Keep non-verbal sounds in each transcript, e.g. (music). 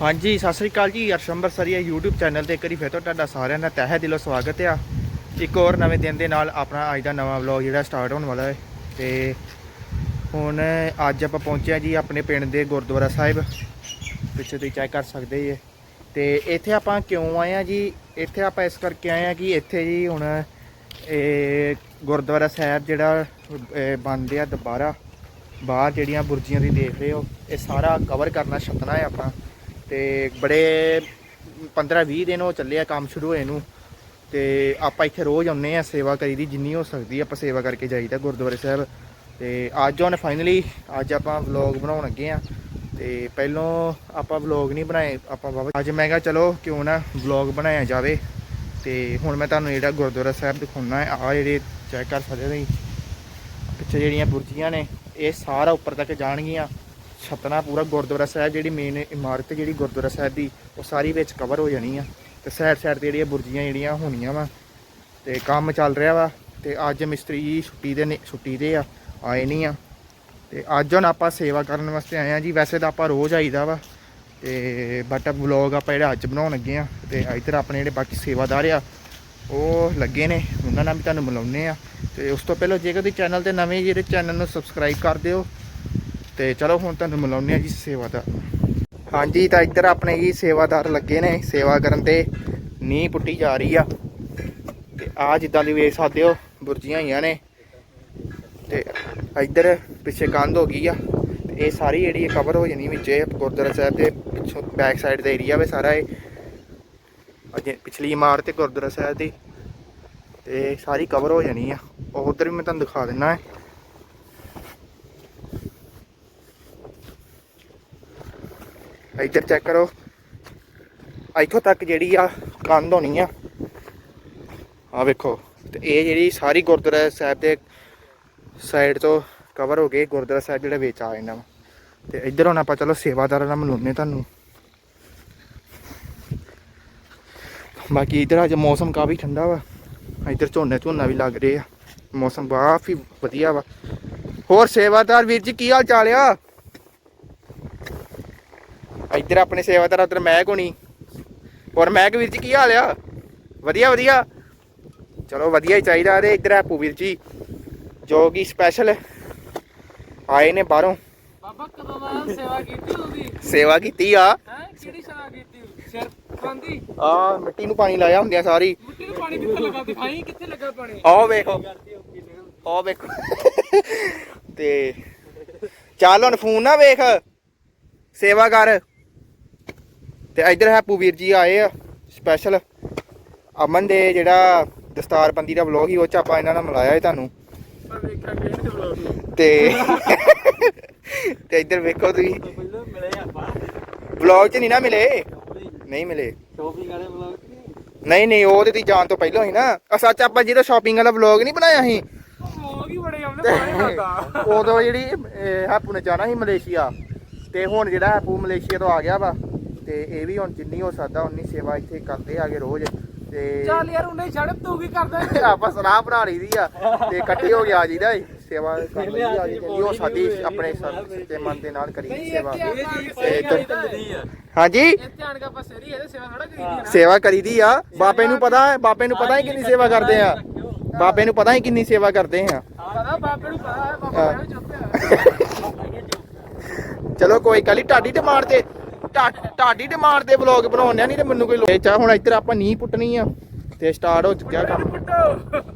ਹਾਂਜੀ, ਸਤਿ ਸ੍ਰੀ ਅਕਾਲ ਜੀ, Arsh ਸਰੀਆ YouTube channel ਤੇ। ਇੱਕ ਵਾਰੀ ਫਿਰ ਤੋਂ ਤੁਹਾਡਾ ਸਾਰਿਆਂ ਦਾ ਤਹਿ ਦਿਲੋਂ ਸਵਾਗਤ ਆ। ਇੱਕ ਹੋਰ ਨਵੇਂ ਦਿਨ ਦੇ ਨਾਲ ਆਪਣਾ ਅੱਜ ਦਾ ਨਵਾਂ ਵਲੌਗ ਜਿਹੜਾ ਸਟਾਰਟ ਹੋਣ ਵਾਲਾ ਹੈ। ਤੇ ਹੁਣ ਅੱਜ ਆਪਾਂ ਪਹੁੰਚੇ ਹਾਂ ਜੀ ਆਪਣੇ ਪਿੰਡ ਦੇ ਗੁਰਦੁਆਰਾ ਸਾਹਿਬ। ਪਿੱਛੇ ਤੁਸੀਂ ਚੈੱਕ ਕਰ ਸਕਦੇ ਜੀ। ਤੇ ਇੱਥੇ ਆਪਾਂ ਕਿਉਂ ਆਏ ਆ ਜੀ? ਇੱਥੇ ਆਪਾਂ ਇਸ ਕਰਕੇ ਆਏ ਆ ਕਿ ਇੱਥੇ ਜੀ ਹੁਣ ਇਹ ਗੁਰਦੁਆਰਾ ਸਾਹਿਬ ਜਿਹੜਾ, ਇਹ ਬਣਦੇ ਆ ਦੁਬਾਰਾ। ਬਾਹਰ ਜਿਹੜੀਆਂ ਬੁਰਜੀਆਂ ਦੀ ਦੇਖ ਰਹੇ ਹੋ, ਇਹ ਸਾਰਾ ਕਵਰ ਕਰਨਾ ਛੱਤਣਾ ਹੈ ਆਪਾਂ ਤੇ ਬੜੇ 15 20 ਦਿਨ ਹੋ ਚੱਲੇ ਆ ਕੰਮ ਸ਼ੁਰੂ ਹੋਏ ਨੂੰ। ਤੇ ਆਪਾਂ ਇੱਥੇ ਰੋਜ਼ ਆਉਂਦੇ ਆ ਸੇਵਾ ਕਰੀਦੀ, ਜਿੰਨੀ ਹੋ ਸਕਦੀ ਆਪਾਂ ਸੇਵਾ ਕਰਕੇ ਜਾਈਦਾ ਗੁਰਦੁਆਰੇ ਸਾਹਿਬ। ਤੇ ਅੱਜ ਹੁਣ ਫਾਈਨਲੀ ਅੱਜ ਆਪਾਂ ਵਲੌਗ ਬਣਾਉਣ ਲੱਗੇ ਆ। ਤੇ ਪਹਿਲੋਂ ਆਪਾਂ ਵਲੌਗ ਨਹੀਂ ਬਣਾਏ, ਆਪਾਂ ਬਾਬਾ ਅੱਜ ਮੈਂ ਕਿਹਾ ਚਲੋ ਕਿਉਂ ਨਾ ਵਲੌਗ ਬਣਾਇਆ ਜਾਵੇ। ਤੇ ਹੁਣ ਮੈਂ ਤੁਹਾਨੂੰ ਜਿਹੜਾ ਗੁਰਦੁਆਰਾ ਸਾਹਿਬ ਦਿਖਾਉਣਾ ਹੈ ਆ ਜਿਹੜੇ ਚੈੱਕ ਕਰ ਸਕਦੇ ਹੋ ਤੁਸੀਂ, ਪਿੱਛੇ ਜਿਹੜੀਆਂ ਬੁਰਜੀਆਂ ਨੇ, ਇਹ ਸਾਰਾ ਉੱਪਰ ਤੱਕ ਜਾਣਗੀਆਂ। ਛਤਨਾ ਪੂਰਾ ਗੁਰਦੁਆਰਾ ਸਾਹਿਬ ਜਿਹੜੀ ਮੇਨ ਇਮਾਰਤ ਜਿਹੜੀ ਗੁਰਦੁਆਰਾ ਸਾਹਿਬ ਦੀ, ਉਹ ਸਾਰੀ ਵਿੱਚ ਕਵਰ ਹੋ ਜਾਣੀ ਆ। ਤੇ ਸਾਈਡ ਸਾਈਡ ਤੇ ਜਿਹੜੀਆਂ ਬੁਰਜੀਆਂ ਜਿਹੜੀਆਂ ਹੋਣੀਆਂ ਵਾ। ਤੇ ਕੰਮ ਚੱਲ ਰਿਹਾ ਵਾ ਤੇ ਅੱਜ ਮਿਸਤਰੀ ਜੀ ਛੁੱਟੀ ਦੇ ਨੇ, ਛੁੱਟੀ ਦੇ ਆ, ਆਏ ਨਹੀਂ ਆ। ਤੇ ਅੱਜ ਹੁਣ ਆਪਾਂ ਸੇਵਾ ਕਰਨ ਵਾਸਤੇ ਆਏ ਆ ਜੀ। ਵੈਸੇ ਤਾਂ ਆਪਾਂ ਰੋਜ਼ ਆਈਦਾ ਵਾ। ਤੇ ਬਟ ਵਲੌਗ ਆਪਾਂ ਜਿਹੜਾ ਅੱਜ ਬਣਾਉਣ ਲੱਗੇ ਆ ਤੇ ਇੱਧਰ ਆਪਣੇ ਜਿਹੜੇ ਬਾਕੀ ਸੇਵਾਦਾਰ ਆ, ਉਹ ਲੱਗੇ ਨੇ। ਉਹਨਾਂ ਨਾਲ ਵੀ ਤੁਹਾਨੂੰ ਮਿਲਾਉਂਦੇ ਆ। ਤੇ ਉਸ ਤੋਂ ਪਹਿਲਾਂ ਜੇਕਰ ਤੁਸੀਂ ਚੈਨਲ ਤੇ ਨਵੇਂ ਜਿਹੜੇ ਚੈਨਲ ਨੂੰ ਸਬਸਕ੍ਰਾਈਬ ਕਰ ਦਿਓ। ਤੇ ਚਲੋ ਹੁਣ ਤੁਹਾਨੂੰ ਮਿਲਾਉਂਦੇ ਆ ਜੀ ਸੇਵਾਦਾਰ। ਹਾਂਜੀ, ਤਾਂ ਇੱਧਰ ਆਪਣੇ ਜੀ ਸੇਵਾਦਾਰ ਲੱਗੇ ਨੇ, ਸੇਵਾ ਕਰਨ ਤੇ ਨੀਂਹ ਪੁੱਟੀ ਜਾ ਰਹੀ ਆ। ਤੇ ਆ ਜਿੱਦਾਂ ਦੀ ਵੇਖ ਸਕਦੇ ਹੋ, ਬੁਰਜੀਆਂ ਹੋਈਆਂ ਨੇ। ਤੇ ਇੱਧਰ ਪਿੱਛੇ ਕੰਧ ਹੋ ਗਈ ਆ। ਤੇ ਇਹ ਸਾਰੀ ਜਿਹੜੀ ਕਵਰ ਹੋ ਜਾਣੀ ਵਿੱਚ, ਇਹ ਗੁਰਦੁਆਰਾ ਸਾਹਿਬ ਦੇ ਪਿੱਛੋਂ ਬੈਕ ਸਾਈਡ ਦਾ ਏਰੀਆ ਵੇ ਸਾਰਾ ਇਹ। ਅਜੇ ਪਿਛਲੀ ਇਮਾਰਤ ਤੇ ਗੁਰਦੁਆਰਾ ਸਾਹਿਬ ਦੀ। ਤੇ ਸਾਰੀ ਕਵਰ ਹੋ ਜਾਣੀ ਆ। ਉਹ ਉਧਰ ਵੀ ਮੈਂ ਤੁਹਾਨੂੰ ਦਿਖਾ ਦਿੰਨਾ। ਹੈ ਇੱਧਰ ਚੈੱਕ ਕਰੋ। ਇੱਥੋਂ ਤੱਕ ਜਿਹੜੀ ਆ ਕੰਧ ਹੋਣੀ ਆ। ਆ ਵੇਖੋ, ਤੇ ਇਹ ਜਿਹੜੀ ਸਾਰੀ ਗੁਰਦੁਆਰਾ ਸਾਹਿਬ ਦੇ ਸਾਈਡ ਤੋਂ ਕਵਰ ਹੋ ਗਏ, ਗੁਰਦੁਆਰਾ ਸਾਹਿਬ ਜਿਹੜਾ ਵਿੱਚ ਆ ਜਾਂਦਾ ਵਾ ਤੇ ਇੱਧਰ ਹੁਣ ਆਪਾਂ ਚਲੋ ਸੇਵਾਦਾਰਾਂ ਨਾਲ ਮਿਲਾਉਂਦੇ ਤੁਹਾਨੂੰ। ਬਾਕੀ ਇੱਧਰ ਅੱਜ ਮੌਸਮ ਕਾਫੀ ਠੰਡਾ ਵਾ। ਇੱਧਰ ਝੋਨੇ ਝੋਨਾ ਵੀ ਲੱਗ ਰਹੇ ਆ। ਮੌਸਮ ਕਾਫੀ ਵਧੀਆ ਵਾ। ਹੋਰ ਸੇਵਾਦਾਰ ਵੀਰ ਜੀ, ਕੀ ਹਾਲ ਚਾਲ ਆ? ਇੱਧਰ ਆਪਣੇ ਸੇਵਾਦਾਰ ਉਧਰ ਮਹਿਕ ਹੋਣੀ। ਹੋਰ ਮਹਿਕ ਵੀਰ ਜੀ ਕੀ ਹਾਲ ਆ? ਵਧੀਆ ਵਧੀਆ। ਚਲੋ ਵਧੀਆ ਹੀ ਚਾਹੀਦਾ ਤੇ ਇੱਧਰ ਹੈਪੂ ਵੀਰ ਜੀ ਜੋ ਕਿ ਸਪੈਸ਼ਲ ਆਏ ਨੇ ਬਾਹਰੋਂ। ਬਾਬਾ ਕਦੋਂ ਦਾ ਸੇਵਾ ਕੀਤੀ ਉਹਦੀ ਸੇਵਾ ਕੀਤੀ ਆ। ਹੈ ਕਿਹੜੀ ਸੇਵਾ ਕੀਤੀ? ਸਿਰ ਖਾਂਦੀ ਆ ਮਿੱਟੀ ਨੂੰ ਪਾਣੀ ਲਾਇਆ ਹੁੰਦਿਆ ਸਾਰੀ। ਮਿੱਟੀ ਨੂੰ ਪਾਣੀ ਕਿੱਥੇ ਲੱਗਾ? ਦਿਖਾਈ ਕਿੱਥੇ ਲੱਗਾ ਪਾਣੀ? ਆਹ ਵੇਖੋ। ਆਹ ਵੇਖੋ। ਤੇ ਚੱਲ ਹੁਣ ਫੋਨ ਨਾ ਵੇਖ। ਸੇਵਾ ਕਰ। ਤੇ ਇੱਧਰ ਹੈਪੂ ਵੀਰ ਜੀ ਆਏ ਆ ਸਪੈਸ਼ਲ ਅਮਨ ਦੇ ਜਿਹੜਾ ਦਸਤਾਰਬੰਦੀ ਦਾ ਵਲੌਗ ਹੀ ਉਹ ਚ ਆਪਾਂ ਇਹਨਾਂ ਨਾਲ ਮਿਲਾਇਆ ਹੈ ਤੁਹਾਨੂੰ। ਤੇ ਤੇ ਇੱਧਰ ਵੇਖੋ ਤੁਸੀਂ। ਵਲੌਗ 'ਚ ਨਹੀਂ ਨਾ ਮਿਲੇ। ਨਹੀਂ ਮਿਲੇ। ਸ਼ੋਪਿੰਗ ਵਾਲੇ ਬਲੌਗ ਨਹੀਂ। ਨਹੀਂ ਉਹ ਤੇ ਤੀ ਜਾਣ ਤੋਂ ਪਹਿਲਾਂ ਹੀ ਨਾ। ਆ ਸੱਚ ਆਪਾਂ ਜਿਹੜਾ ਸ਼ਾਪਿੰਗ ਵਾਲਾ ਵਲੌਗ ਨਹੀਂ ਬਣਾਇਆ ਸੀ। ਵਲੌਗ ਹੀ ਬੜੇ ਆਉਂਦੇ ਪਾਣੀ ਉਦੋਂ ਜਿਹੜੀ ਹੈਪੂ ਨੇ ਜਾਣਾ ਸੀ ਮਲੇਸ਼ੀਆ। ਤੇ ਹੁਣ ਜਿਹੜਾ ਹੈਪੂ ਮਲੇਸ਼ੀਆ ਤੋਂ ਆ ਗਿਆ ਵਾ। ਤੇ ਇਹ ਵੀ ਹੁਣ ਜਿੰਨੀ ਹੋ ਸਕਦਾ ਉਨੀ ਸੇਵਾ ਇੱਥੇ ਕਰਦੇ ਆਗੇ ਰੋਜ਼। ਤੇ ਚੱਲ ਯਾਰ ਉਹਨੇ ਛੱਡ ਤੂੰ ਕੀ ਕਰਦਾ? (laughs) ਆਪਾਂ ਸਲਾਹ ਬਣਾ ਲਈ ਦੀ ਆ। ਤੇ ਇਕੱਠੇ ਹੋ ਕੇ ਆ ਜੀਦਾ ਏ ਸੇਵਾ ਕਰ ਲਈ ਆ ਜੀ ਉਹ ਸਾਡੀ ਆਪਣੇ ਸੱਚੇ ਮਨ ਦੇ ਨਾਲ ਕਰੀ ਦੀ ਸੇਵਾ। ਤੇ ਇੱਧਰ- ਹਾਂਜੀ? ਇੱਥੇ ਆਣ ਕੇ ਆਪਾਂ ਸੇਰੀ ਇਹਦੇ ਸੇਵਾ ਥੋੜਾ ਕਰੀਦੀ ਨਾ। ਸੇਵਾ ਕਰੀਦੀ ਆ। ਬਾਬੇ ਨੂੰ ਪਤਾ ਹੈ ਬਾਬੇ ਨੂੰ ਪਤਾ ਹੈ ਕਿੰਨੀ ਸੇਵਾ ਕਰਦੇ ਆ। ਬਾਬੇ ਨੂੰ ਪਤਾ ਹੈ ਕਿੰਨੀ ਸੇਵਾ ਕਰਦੇ ਆ। ਪਤਾ ਬਾਬੇ ਨੂੰ ਪਤਾ ਹੈ ਬਾਬਾ ਨੇ ਚੁੱਪ ਚਲੋ ਕੋਈ ਗੱਲ ਨੀ ਢਾਡੀ ਡਿਮਾਂਡ ਤੇ ਤੁਹਾਡੀ ਡਿਮਾਂਡ ਦੇ ਵਲੌਗ ਬਣਾਉਣੇ ਆ, ਨਹੀਂ ਤੇ ਮੈਨੂੰ ਕੋਈ ਲੋੜ ਚਾ ਹੁਣ ਇੱਧਰ ਆਪਾਂ ਨੀ ਪੁੱਟਣੀ ਆ, ਤੇ ਸਟਾਰਟ ਹੋ ਚੁੱਕਿਆ ਕੰਮ।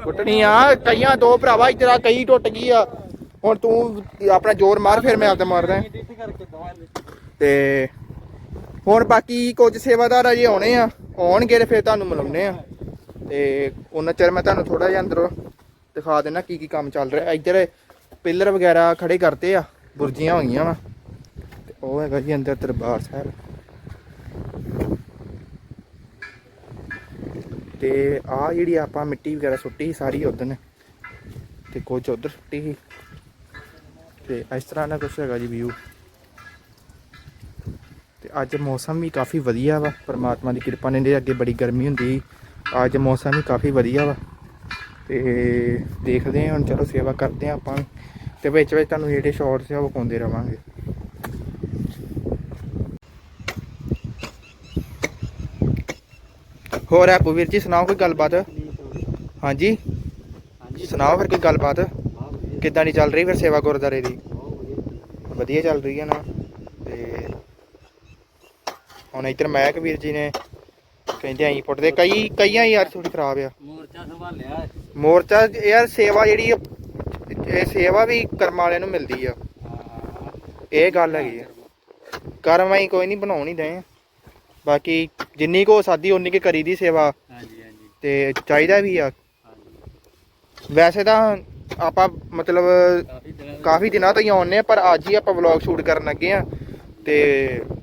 ਪੁੱਟਣੀ ਆ, ਕਈਆਂ ਦੋ ਭਰਾਵਾ ਇੱਧਰ ਆ, ਕਈ ਟੁੱਟ ਗਈ ਆ। ਹੁਣ ਤੂੰ ਆਪਣਾ ਜ਼ੋਰ ਮਾਰ, ਫਿਰ ਮੈਂ ਆਪਦੇ ਮਾਰਦਾ। ਤੇ ਹੁਣ ਬਾਕੀ ਕੁਝ ਸੇਵਾਦਾਰ ਅਜੇ ਆਉਣੇ ਆ, ਆਉਣਗੇ ਤੇ ਫਿਰ ਤੁਹਾਨੂੰ ਮਿਲਾਉਣੇ ਆ। ਤੇ ਉਹਨਾਂ ਚਿਰ ਮੈਂ ਤੁਹਾਨੂੰ ਥੋੜਾ ਜਿਹਾ ਅੰਦਰੋਂ ਦਿਖਾ ਦੇਣਾ ਕੀ ਕੀ ਕੰਮ ਚੱਲ ਰਿਹਾ। ਇੱਧਰ ਪਿਲਰ ਵਗੈਰਾ ਖੜੇ ਕਰਤੇ ਆ, ਬੁਰਜੀਆਂ ਹੋਈਆਂ ਵਾ। ਉਹ ਹੈਗਾ ਜੀ ਅੰਦਰ ਦਰਬਾਰ ਸਾਹਿਬ। ਤੇ ਆ ਜਿਹੜੀ ਆਪਾਂ ਮਿੱਟੀ ਵਗੈਰਾ ਸੁੱਟੀ ਸੀ ਸਾਰੀ ਉਧਰ ਤੇ ਕੁਝ ਉਧਰ ਸੁੱਟੀ ਸੀ। ਤੇ ਇਸ ਤਰ੍ਹਾਂ ਦਾ ਕੁਝ ਹੈਗਾ ਜੀ ਵਿਊ ਤੇ ਅੱਜ ਮੌਸਮ ਵੀ ਕਾਫੀ ਵਧੀਆ ਵਾ, ਪਰਮਾਤਮਾ ਦੀ ਕਿਰਪਾ ਨੇ ਦੇ ਅੱਗੇ ਬੜੀ ਗਰਮੀ ਹੁੰਦੀ ਸੀ। ਅੱਜ ਮੌਸਮ ਵੀ ਕਾਫੀ ਵਧੀਆ ਵਾ। ਤੇ ਦੇਖਦੇ ਹਾਂ ਹੁਣ, ਚਲੋ ਸੇਵਾ ਕਰਦੇ ਹਾਂ ਆਪਾਂ ਤੇ ਵਿੱਚ ਵਿੱਚ ਤੁਹਾਨੂੰ ਜਿਹੜੇ ਸ਼ਾਰਟਸ ਆ ਉਹ ਪਾਉਂਦੇ ਰਵਾਂਗੇ। ਹੋਰ ਆਪੂ ਵੀਰ ਜੀ ਸੁਣਾਓ ਕੋਈ ਗੱਲਬਾਤ? ਹਾਂਜੀ। ਹਾਂਜੀ। ਸੁਣਾਓ ਫਿਰ ਕੋਈ ਗੱਲਬਾਤ? ਕਿੱਦਾਂ ਦੀ ਚੱਲ ਰਹੀ ਫਿਰ ਸੇਵਾ ਗੁਰਦਾਰੇ ਦੀ? ਵਧੀਆ। ਚੱਲ ਰਹੀ ਹੈ ਨਾ। ਤੇ ਹੁਣ ਇੱਧਰ ਮਹਿਕ ਵੀਰ ਜੀ ਨੇ ਕਹਿੰਦੇ ਆਈ ਪੁੱਟਦੇ। ਕਈ ਕਈਆਂ ਹੀ ਯਾਰ ਥੋੜੀ ਖਰਾਬ ਆ। ਮੋਰਚਾ ਸੰਭਾਲਿਆ ਹੈ। ਮੋਰਚਾ ਯਾਰ ਸੇਵਾ ਜਿਹੜੀ ਇਹ ਸੇਵਾ ਵੀ ਕਰਮ ਵਾਲਿਆਂ ਨੂੰ ਮਿਲਦੀ ਆ। ਹਾਂ। ਇਹ ਗੱਲ ਹੈਗੀ ਆ। ਕਰਮ ਅਸੀਂ ਕੋਈ ਨਹੀਂ ਬਣਾਉਣ ਹੀ ਦਏ ਬਾਕੀ ਜਿੰਨੀ ਕੋ ਸਾਦੀ ਉਨੀ ਕੀ ਕਰੀ ਦੀ ਸੇਵਾ। ਹਾਂਜੀ ਹਾਂਜੀ। ਤੇ ਚਾਹੀਦਾ ਵੀ ਆ। ਵੈਸੇ ਤਾਂ ਆਪਾਂ ਮਤਲਬ ਕਾਫੀ ਦਿਨਾਂ ਤੋਂ- ਕਾਫੀ ਦਿਨਾਂ ਤੋਂ ਹੀ ਆਉਂਦੇ ਆ ਪਰ ਅੱਜ ਹੀ ਆਪਾਂ ਵਲੌਗ ਸ਼ੂਟ ਕਰਨ ਲੱਗੇ ਆ ਤੇ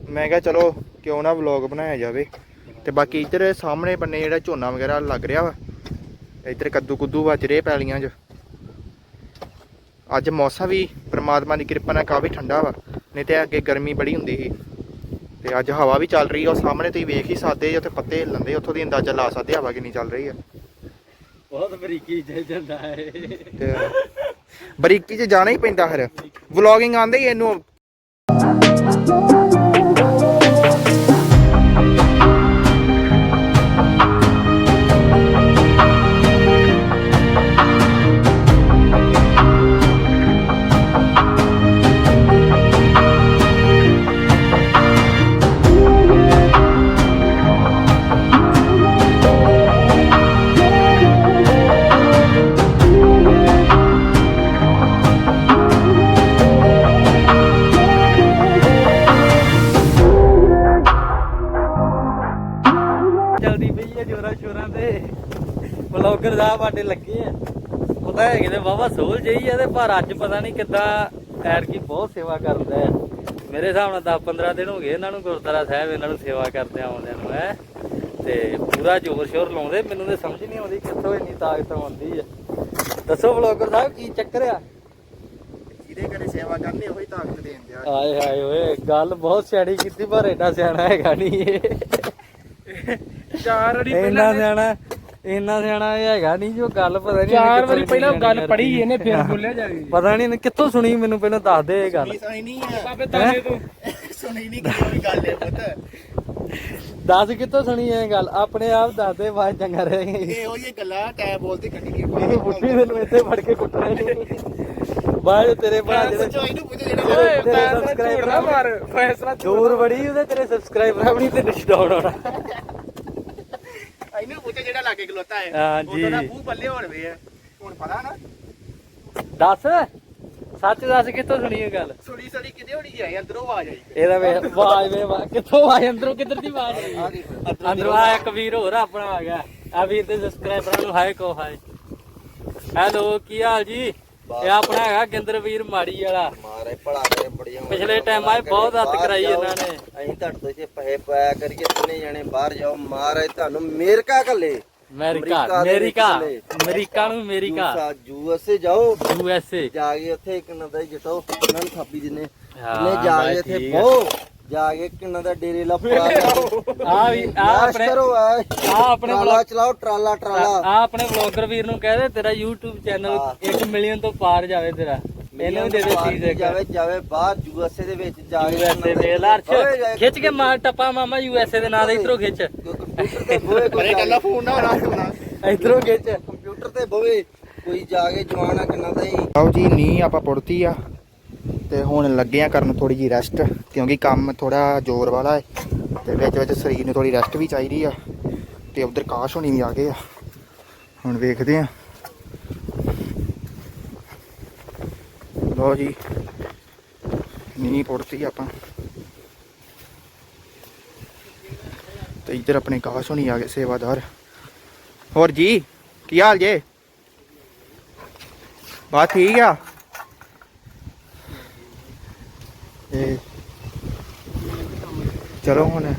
ਮੈਂ ਕਿਹਾ ਚਲੋ ਕਿਉਂ ਨਾ ਵਲੌਗ ਬਣਾਇਆ ਜਾਵੇ। ਤੇ ਬਾਕੀ ਇੱਧਰ ਸਾਹਮਣੇ ਬੰਨੇ ਜਿਹੜਾ ਝੋਨਾ ਵਗੈਰਾ ਲੱਗ ਰਿਹਾ ਵਾ ਇੱਧਰ ਕੱਦੂ ਕੁੱਦੂ ਵੱਜ ਰਹੇ ਪੈਲੀਆਂ 'ਚ। ਅੱਜ ਮੌਸਮ ਵੀ ਪ੍ਰਮਾਤਮਾ ਦੀ ਕਿਰਪਾ ਨਾਲ ਕਾਫੀ ਠੰਡਾ ਵਾ ਨਹੀਂ ਤੇ ਅੱਗੇ ਗਰਮੀ ਬੜੀ ਹੁੰਦੀ ਸੀ। ਤੇ ਅੱਜ ਹਵਾ ਵੀ ਚੱਲ ਰਹੀ ਆ ਸਾਹਮਣੇ ਤੁਸੀਂ ਵੇਖ ਹੀ ਸਕਦੇ ਜੇ ਉੱਥੇ ਪੱਤੇ ਹਿੱਲਣਦੇ ਉੱਥੋਂ ਦੀ ਅੰਦਾਜ਼ਾ ਲਾ ਸਕਦੇ ਹਵਾ ਕਿੰਨੀ ਚੱਲ ਰਹੀ ਆ। ਬਹੁਤ ਬਰੀਕੀ ਚ ਜਾਂਦਾ ਹੈ ਤੇ ਬਰੀਕੀ 'ਚ ਜਾਣਾ ਹੀ ਪੈਂਦਾ ਫਿਰ। ਵਲੌਗਿੰਗ ਆਂਦੇ ਹੀ ਇਹਨੂੰ। ਸਾਹਿਬ ਸਾਡੇ ਲੱਗੇ ਆ। ਪਤਾ ਹੈ ਕਿਤੇ ਵਾਵਾ ਸੋਲ ਜਈ ਆ ਤੇ ਪਰ ਅੱਜ ਪਤਾ ਨਹੀਂ ਕਿੱਦਾਂ ਐਰ ਕੀ ਬਹੁਤ ਸੇਵਾ ਕਰਦਾ ਹੈ ਮੇਰੇ ਹਿਸਾਬ ਨਾਲ 10 15 ਦਿਨ ਹੋ ਗਏ ਇਹਨਾਂ ਨੂੰ ਗੁਰਦੁਆਰਾ ਸਾਹਿਬ ਇਹਨਾਂ ਨੂੰ ਸੇਵਾ ਕਰਦੇ ਆਉਂਦਿਆਂ ਨੂੰ ਹੈ। ਤੇ ਪੂਰਾ ਜ਼ੋਰ ਸ਼ੋਰ ਲਾਉਂਦੇ ਮੈਨੂੰ ਤੇ ਸਮਝ ਨਹੀਂ ਆਉਂਦੀ ਕਿੱਥੋਂ ਇੰਨੀ ਤਾਕਤ ਆਉਂਦੀ ਆ। ਦੱਸੋ ਬਲੌਗਰ ਸਾਹਿਬ ਕੀ ਚੱਕਰ ਆ? ਜਿਹਦੇ ਘਰੇ ਸੇਵਾ ਕਰਨੀ ਉਹੀ ਤਾਕਤ ਦੇਣ ਦਿਆ। ਆਏ ਹਾਏ ਓਏ ਗੱਲ ਬਹੁਤ ਸਿਆਣੀ ਕੀਤੀ ਪਰ ਐਡਾ ਸਿਆਣਾ ਹੈਗਾ ਨਹੀਂ ਇਹ। ਚਾਰ ਇੰਨਾ ਪਹਿਲਾਂ ਸਿਆਣਾ ਇੰਨਾ ਸਿਆਣਾ ਇਹ ਹੈਗਾ ਨਹੀਂ ਜੋ ਗੱਲ ਪਤਾ ਨਹੀਂ ਚਾਰ ਵਾਰੀ ਪਹਿਲਾਂ ਗੱਲ ਪੜੀ ਇਹਨੇ ਫਿਰ ਬੋਲਿਆ ਜਾਵੇ ਪਤਾ ਨਹੀਂ ਇਹਨੇ ਕਿੱਥੋਂ ਸੁਣੀ ਮੈਨੂੰ ਪਹਿਲਾਂ ਦੱਸ ਦੇ ਇਹ ਗੱਲ। ਸੁਣੀ ਨਹੀਂ ਹੈ ਬਾਬੇ ਤਾਨੇ ਤੂੰ। ਸੁਣੀ ਨਹੀਂ ਕੋਈ ਗੱਲ ਹੈ ਪੁੱਤ। ਦੱਸ ਕਿੱਥੋਂ ਸੁਣੀ ਇਹ ਗੱਲ? ਆਪਣੇ ਆਪ ਦੱਸ ਦੇ ਬਾਅਦ ਚੰਗਾ ਰਹੇਗਾ ਇਹ ਉਹ ਇਹ ਗੱਲਾਂ ਟੈ ਬੋਲਦੀ ਕੱਢੀ ਕੀ ਇਹ ਬੁੱਢੀ ਤੈਨੂੰ ਇੱਥੇ ਫੜ ਕੇ ਕੁੱਟਣਾ ਬਾਅਦ ਚ ਤੇਰੇ ਭਰਾ ਜਿਹੜੇ ਓਏ ਫੈਸਲਾ ਝੂਠ ਨਾ ਮਾਰ ਫੈਸਲਾ ਦੂਰ ਬੜੀ ਉਹਦੇ ਤੇਰੇ ਸਬਸਕ੍ਰਾਈਬਰ ਨਹੀਂ ਤੇ ਡਿਸਡਾਊਨ ਹੋਣਾ ਲਾਗੇ ਖਲੋਤਾ ਹੈ। ਹਾਂਜੀ। ਉਹਦਾ ਮੂੰਹ ਪੱਲੇ ਹੋਣ ਵੇ ਹੈ ਹੁਣ ਪਤਾ ਨਾ। ਦੱਸ ਸੱਚ ਦੱਸ ਕਿੱਥੋਂ ਸੁਣੀ ਇਹ ਗੱਲ? ਸੁਣੀ ਸੜੀ ਕਿਤੇ ਹੋਣੀ ਜਾਏ ਅੰਦਰੋਂ ਆ ਜਾਈ ਇਹਦਾ ਵੇ ਆਵਾਜ਼ ਵੇ ਆਵਾਜ਼- ਕਿੱਥੋਂ ਆਵਾਜ਼ ਅੰਦਰੋਂ ਕਿੱਧਰ ਦੀ ਆਵਾਜ਼ ਆਈ? ਅੰਦਰੋਂ ਆ ਇੱਕ ਵੀਰ ਹੋਰ ਆਪਣਾ ਆ ਗਿਆ। ਆ ਵੀਰ ਦੇ ਸਬਸਕ੍ਰਾਈਬਰਾਂ ਨੂੰ ਹਾਏ ਕੋ ਹਾਏ। ਹੈਲੋ ਕੀ ਹਾਲ ਜੀ? ਇਹ ਆਪਣਾ ਹੈਗਾ ਗਿੰਦਰ ਵੀਰ ਮਾੜੀ ਵਾਲਾ। ਮਾਰੇ ਭਲਾ ਕਰੇ ਬੜੀਆਂ ਪਿਛਲੇ ਟਾਈਮ ਆਏ ਬਹੁਤ ਹੱਥ ਕਰਾਈ ਇਹਨਾਂ ਨੇ। ਅਸੀਂ ਤੁਹਾਡੇ ਤੋਂ ਜੇ ਪੈਸੇ ਪਾਇਆ ਕਰੀਏ ਤਿੰਨੇ ਜਣੇ ਬਾਹਰ ਜਾਓ। ਮਾਰੇ ਤੁਹਾਨੂੰ ਅਮਰੀਕਾ ਘੱਲੇ। ਅਮਰੀਕਾ ਅਮਰੀਕਾ ਦੇ ਅਮਰੀਕਾ ਚਲੇ। ਅਮਰੀਕਾ ਨੂੰ ਅਮਰੀਕਾ ਯੂਐਸਏ ਜਾਓ। U S A. ਜਾ ਕੇ ਉੱਥੇ ਇੱਕ ਨਦਾ ਜਟੋ ਉਹਨਾਂ ਨੂੰ ਥਾਪੀ ਦਿੰਨੇ ਉਹਨੇ ਜਾ ਕੇ ਇੱਥੇ। ਬਹੁ ਜਾ ਕੇ ਕਿੰਨਾ ਦਾ ਡੇਰੇ ਲਾ ਪਾ ਆ ਵੀ ਆ ਆਪਣੇ ਕਰੋ ਆ ਆ ਆਪਣੇ ਟਰਾਲਾ ਚਲਾਓ ਟਰਾਲਾ ਟਰਾਲਾ। ਆ ਆਪਣੇ ਵਲੌਗਰ ਵੀਰ ਨੂੰ ਕਹਦੇ ਤੇਰਾ YouTube ਚੈਨਲ ਹਾਂ। 1 ਮਿਲੀਅਨ ਤੋਂ ਪਾਰ ਜਾਵੇ ਤੇਰਾ। ਇਹਨੂੰ ਵੀ ਦੇ ਦੇ ਚੀਜ਼ ਇੱਕ। ਜਾਵੇ ਜਾਵੇ ਬਾਹਰ ਯੂਐਸਏ ਦੇ ਵਿੱਚ ਜਾ ਕੇ ਯੂਐਸਏ ਦੇ ਲਾਰਚ ਖਿੱਚ ਕੇ ਮਾਰ ਟੱਪਾ ਮਾਮਾ ਯੂਐਸਏ ਦੇ ਨਾਂ ਦਾ ਇਧਰੋਂ ਖਿੱਚ। ਕੰਪਿਊਟਰ ਤੇ ਬੋਏ ਕੋਈ ਅਰੇ ਕੱਲਾ ਫੋਨ ਨਾ ਹੋਣਾ ਹੋਣਾ ਇਧਰੋਂ ਖਿੱਚ। ਕੰਪਿਊਟਰ ਤੇ ਬੋਵੇ ਕੋਈ ਜਾ ਕੇ ਜਵਾਨਾ ਕਿੰਨਾ ਦਾ ਹੀ। ਆਓ ਜੀ ਨੀ ਆਪਾਂ ਪੁੜਤੀ ਆ ਤੇ ਹੁਣ ਲੱਗੇ ਆ ਕਰਨ ਥੋੜੀ ਜੀ ਰੈਸਟ ਕਿਉਂਕਿ ਕੰਮ ਥੋੜਾ ਜ਼ੋਰ ਵਾਲਾ ਹੈ ਤੇ ਵਿੱਚ ਵਿੱਚ ਸਰੀਰ ਨੂੰ ਥੋੜੀ ਰੈਸਟ ਵੀ ਚਾਹੀਦੀ ਆ ਤੇ ਉਧਰ ਕਾਸ਼ ਹੋਣੀ ਵੀ ਆ ਗਏ ਆ। ਹੁਣ ਵੇਖਦੇ ਆ। ਲੋ ਜੀ ਨੀ ਪੁੜਤੀ ਆਪਾਂ। ਤੇ ਇੱਧਰ ਆਪਣੇ ਕਾਸ਼ ਹੋਣੀ ਆ ਗਏ ਸੇਵਾਦਾਰ। ਹੋਰ ਜੀ ਕੀ ਹਾਲ ਜੇ? ਬਾਤ ਠੀਕ ਆ। ਤੇ ਚਲੋ ਹੁਣ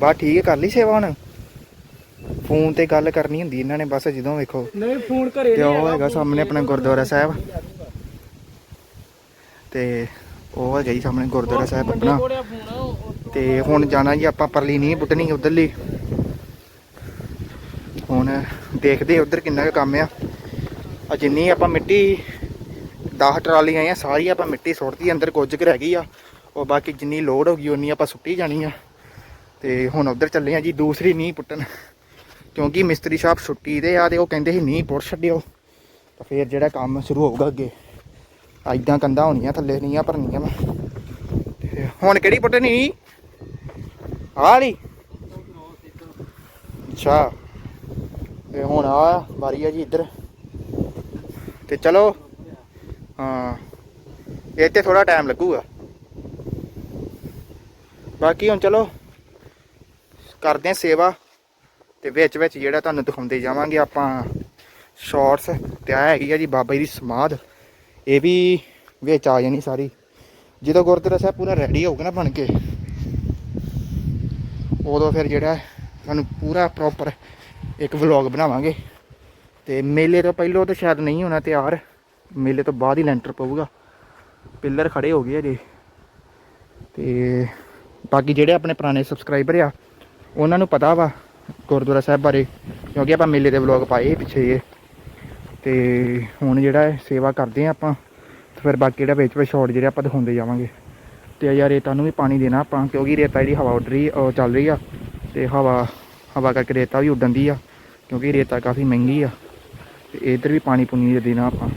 ਬਾ ਠੀਕ ਹੈ ਕਰ ਲਈ ਸੇਵਾ ਹੁਣ? ਫੋਨ ਤੇ ਗੱਲ ਕਰਨੀ ਹੁੰਦੀ ਇਹਨਾਂ ਨੇ ਬਸ ਜਦੋਂ ਵੇਖੋ। ਨਹੀਂ ਫੋਨ ਘਰੇ ਤੇ ਉਹ ਹੈਗਾ ਸਾਹਮਣੇ ਆਪਣਾ ਗੁਰਦੁਆਰਾ ਸਾਹਿਬ। ਤੇ ਉਹ ਹੈਗਾ ਜੀ ਸਾਹਮਣੇ ਗੁਰਦੁਆਰਾ ਸਾਹਿਬ ਆਪਣਾ। ਤੇ ਹੁਣ ਜਾਣਾ ਜੀ ਆਪਾਂ ਪਰਲੀ ਨਹੀਂ ਪੁੱਟਣੀ ਉਧਰਲੀ। ਹੁਣ ਦੇਖਦੇ ਉਧਰ ਕਿੰਨਾ ਕੁ ਕੰਮ ਆ। ਆ ਜਿੰਨੀ ਆਪਾਂ ਮਿੱਟੀ 10 ਟਰਾਲੀਆਂ ਆਈਆਂ ਸਾਰੀ ਆਪਾਂ ਮਿੱਟੀ ਸੁੱਟਦੀ ਅੰਦਰ ਕੁਝ ਕੁ ਰਹਿ ਗਈ ਆ। ਉਹ ਬਾਕੀ ਜਿੰਨੀ ਲੋਡ ਹੋ ਗਈ, ਉਨੀ ਆਪਾਂ ਸੁੱਟੀ ਜਾਣੀ ਆ। ਤੇ ਹੁਣ ਉਧਰ ਚੱਲੇ ਆ ਜੀ, ਦੂਸਰੀ ਨੀਂਹ ਪੁੱਟਣ। ਕਿਉਂਕਿ ਮਿਸਤਰੀ ਸਾਹਿਬ ਛੁੱਟੀ ਤੇ ਆ ਤੇ ਉਹ ਕਹਿੰਦੇ ਸੀ ਨੀਂਹ ਪੁੱਟ ਛੱਡਿਓ। ਤਾਂ ਫਿਰ ਜਿਹੜਾ ਕੰਮ ਸ਼ੁਰੂ ਹੋਊਗਾ ਅੱਗੇ। ਐਦਾਂ ਕੰਧਾਂ ਹੋਣੀਆਂ, ਥੱਲੇ ਨਹੀਂ ਭਰਨੀਆਂ ਮੈਂ ਤੇ ਹੁਣ ਕਿਹੜੀ ਪੁੱਟਣੀ? ਆਲੀ ਅੱਛਾ। ਤੇ ਹੁਣ ਆ, ਵਾਰੀ ਆ ਜੀ ਇੱਧਰ। ਤੇ ਚਲੋ। ਹਾਂ। ਇਹ ਤੇ ਥੋੜਾ ਟਾਈਮ ਲੱਗੂਗਾ। ਬਾਕੀ ਹੁਣ ਚਲੋ। ਕਰਦੇ ਆ ਸੇਵਾ। ਤੇ ਵਿੱਚ ਵਿੱਚ ਜਿਹੜਾ ਤੁਹਾਨੂੰ ਦਿਖਾਉਂਦੇ ਜਾਵਾਂਗੇ ਆਪਾਂ ਸ਼ਾਰਟਸ ਤੇ ਆ ਹੈਗੀ ਆ ਜੀ ਬਾਬਾ ਜੀ ਦੀ ਸਮਾਧ। ਇਹ ਵੀ ਵਿੱਚ ਆ ਜਾਣੀ ਸਾਰੀ। ਜਦੋਂ ਗੁਰਦੁਆਰਾ ਸਾਹਿਬ ਪੂਰਾ ਰੈਡੀ ਹੋਊਗਾ ਨਾ ਬਣ ਕੇ। ਉਦੋਂ ਫਿਰ ਜਿਹੜਾ ਤੁਹਾਨੂੰ ਪੂਰਾ ਪ੍ਰੋਪਰ ਇੱਕ ਵਲੌਗ ਬਣਾਵਾਂਗੇ। ਤੇ ਮੇਲੇ ਤੋਂ ਪਹਿਲਾਂ ਤਾਂ ਸ਼ਾਇਦ ਨਹੀਂ ਹੋਣਾ ਤਿਆਰ। ਮੇਲੇ ਤੋਂ ਬਾਅਦ ਹੀ ਲੈਂਟਰ ਪਊਗਾ। ਪਿੱਲਰ ਖੜੇ ਹੋ ਗਏ ਆ ਜੀ ਤੇ ਬਾਕੀ ਜਿਹੜੇ ਆਪਣੇ ਪੁਰਾਣੇ ਸਬਸਕ੍ਰਾਈਬਰ ਆ, ਉਹਨਾਂ ਨੂੰ ਪਤਾ ਵਾ ਗੁਰਦੁਆਰਾ ਸਾਹਿਬ ਬਾਰੇ, ਕਿਉਂਕਿ ਆਪਾਂ ਮੇਲੇ ਦੇ ਵਲੌਗ ਪਾਏ ਪਿੱਛੇ ਜੇ। ਤੇ ਹੁਣ ਜਿਹੜਾ ਸੇਵਾ ਕਰਦੇ ਆ ਆਪਾਂ, ਤੇ ਫਿਰ ਬਾਕੀ ਜਿਹੜਾ ਵਿੱਚ ਵਿੱਚ ਸ਼ਾਰਟ ਜਿਹੜੇ ਆਪਾਂ ਦਿਖਾਉਂਦੇ ਜਾਵਾਂਗੇ। ਤੇ ਯਾਰ ਰੇਤਾ ਨੂੰ ਵੀ ਪਾਣੀ ਦੇਣਾ ਆਪਾਂ, ਕਿਉਂਕਿ ਰੇਤਾ ਜਿਹੜੀ ਹਵਾ ਉੱਡ ਰਹੀ, ਉਹ ਚੱਲ ਰਹੀ ਆ। ਤੇ ਹਵਾ ਹਵਾ ਕਰਕੇ ਰੇਤਾ ਵੀ ਉੱਡਣ ਦੀ ਆ, ਕਿਉਂਕਿ ਰੇਤਾ ਕਾਫੀ ਮਹਿੰਗੀ ਆ। ਤੇ ਇਧਰ ਵੀ ਪਾਣੀ ਪੁਣੀ ਦੇਣਾ ਆਪਾਂ।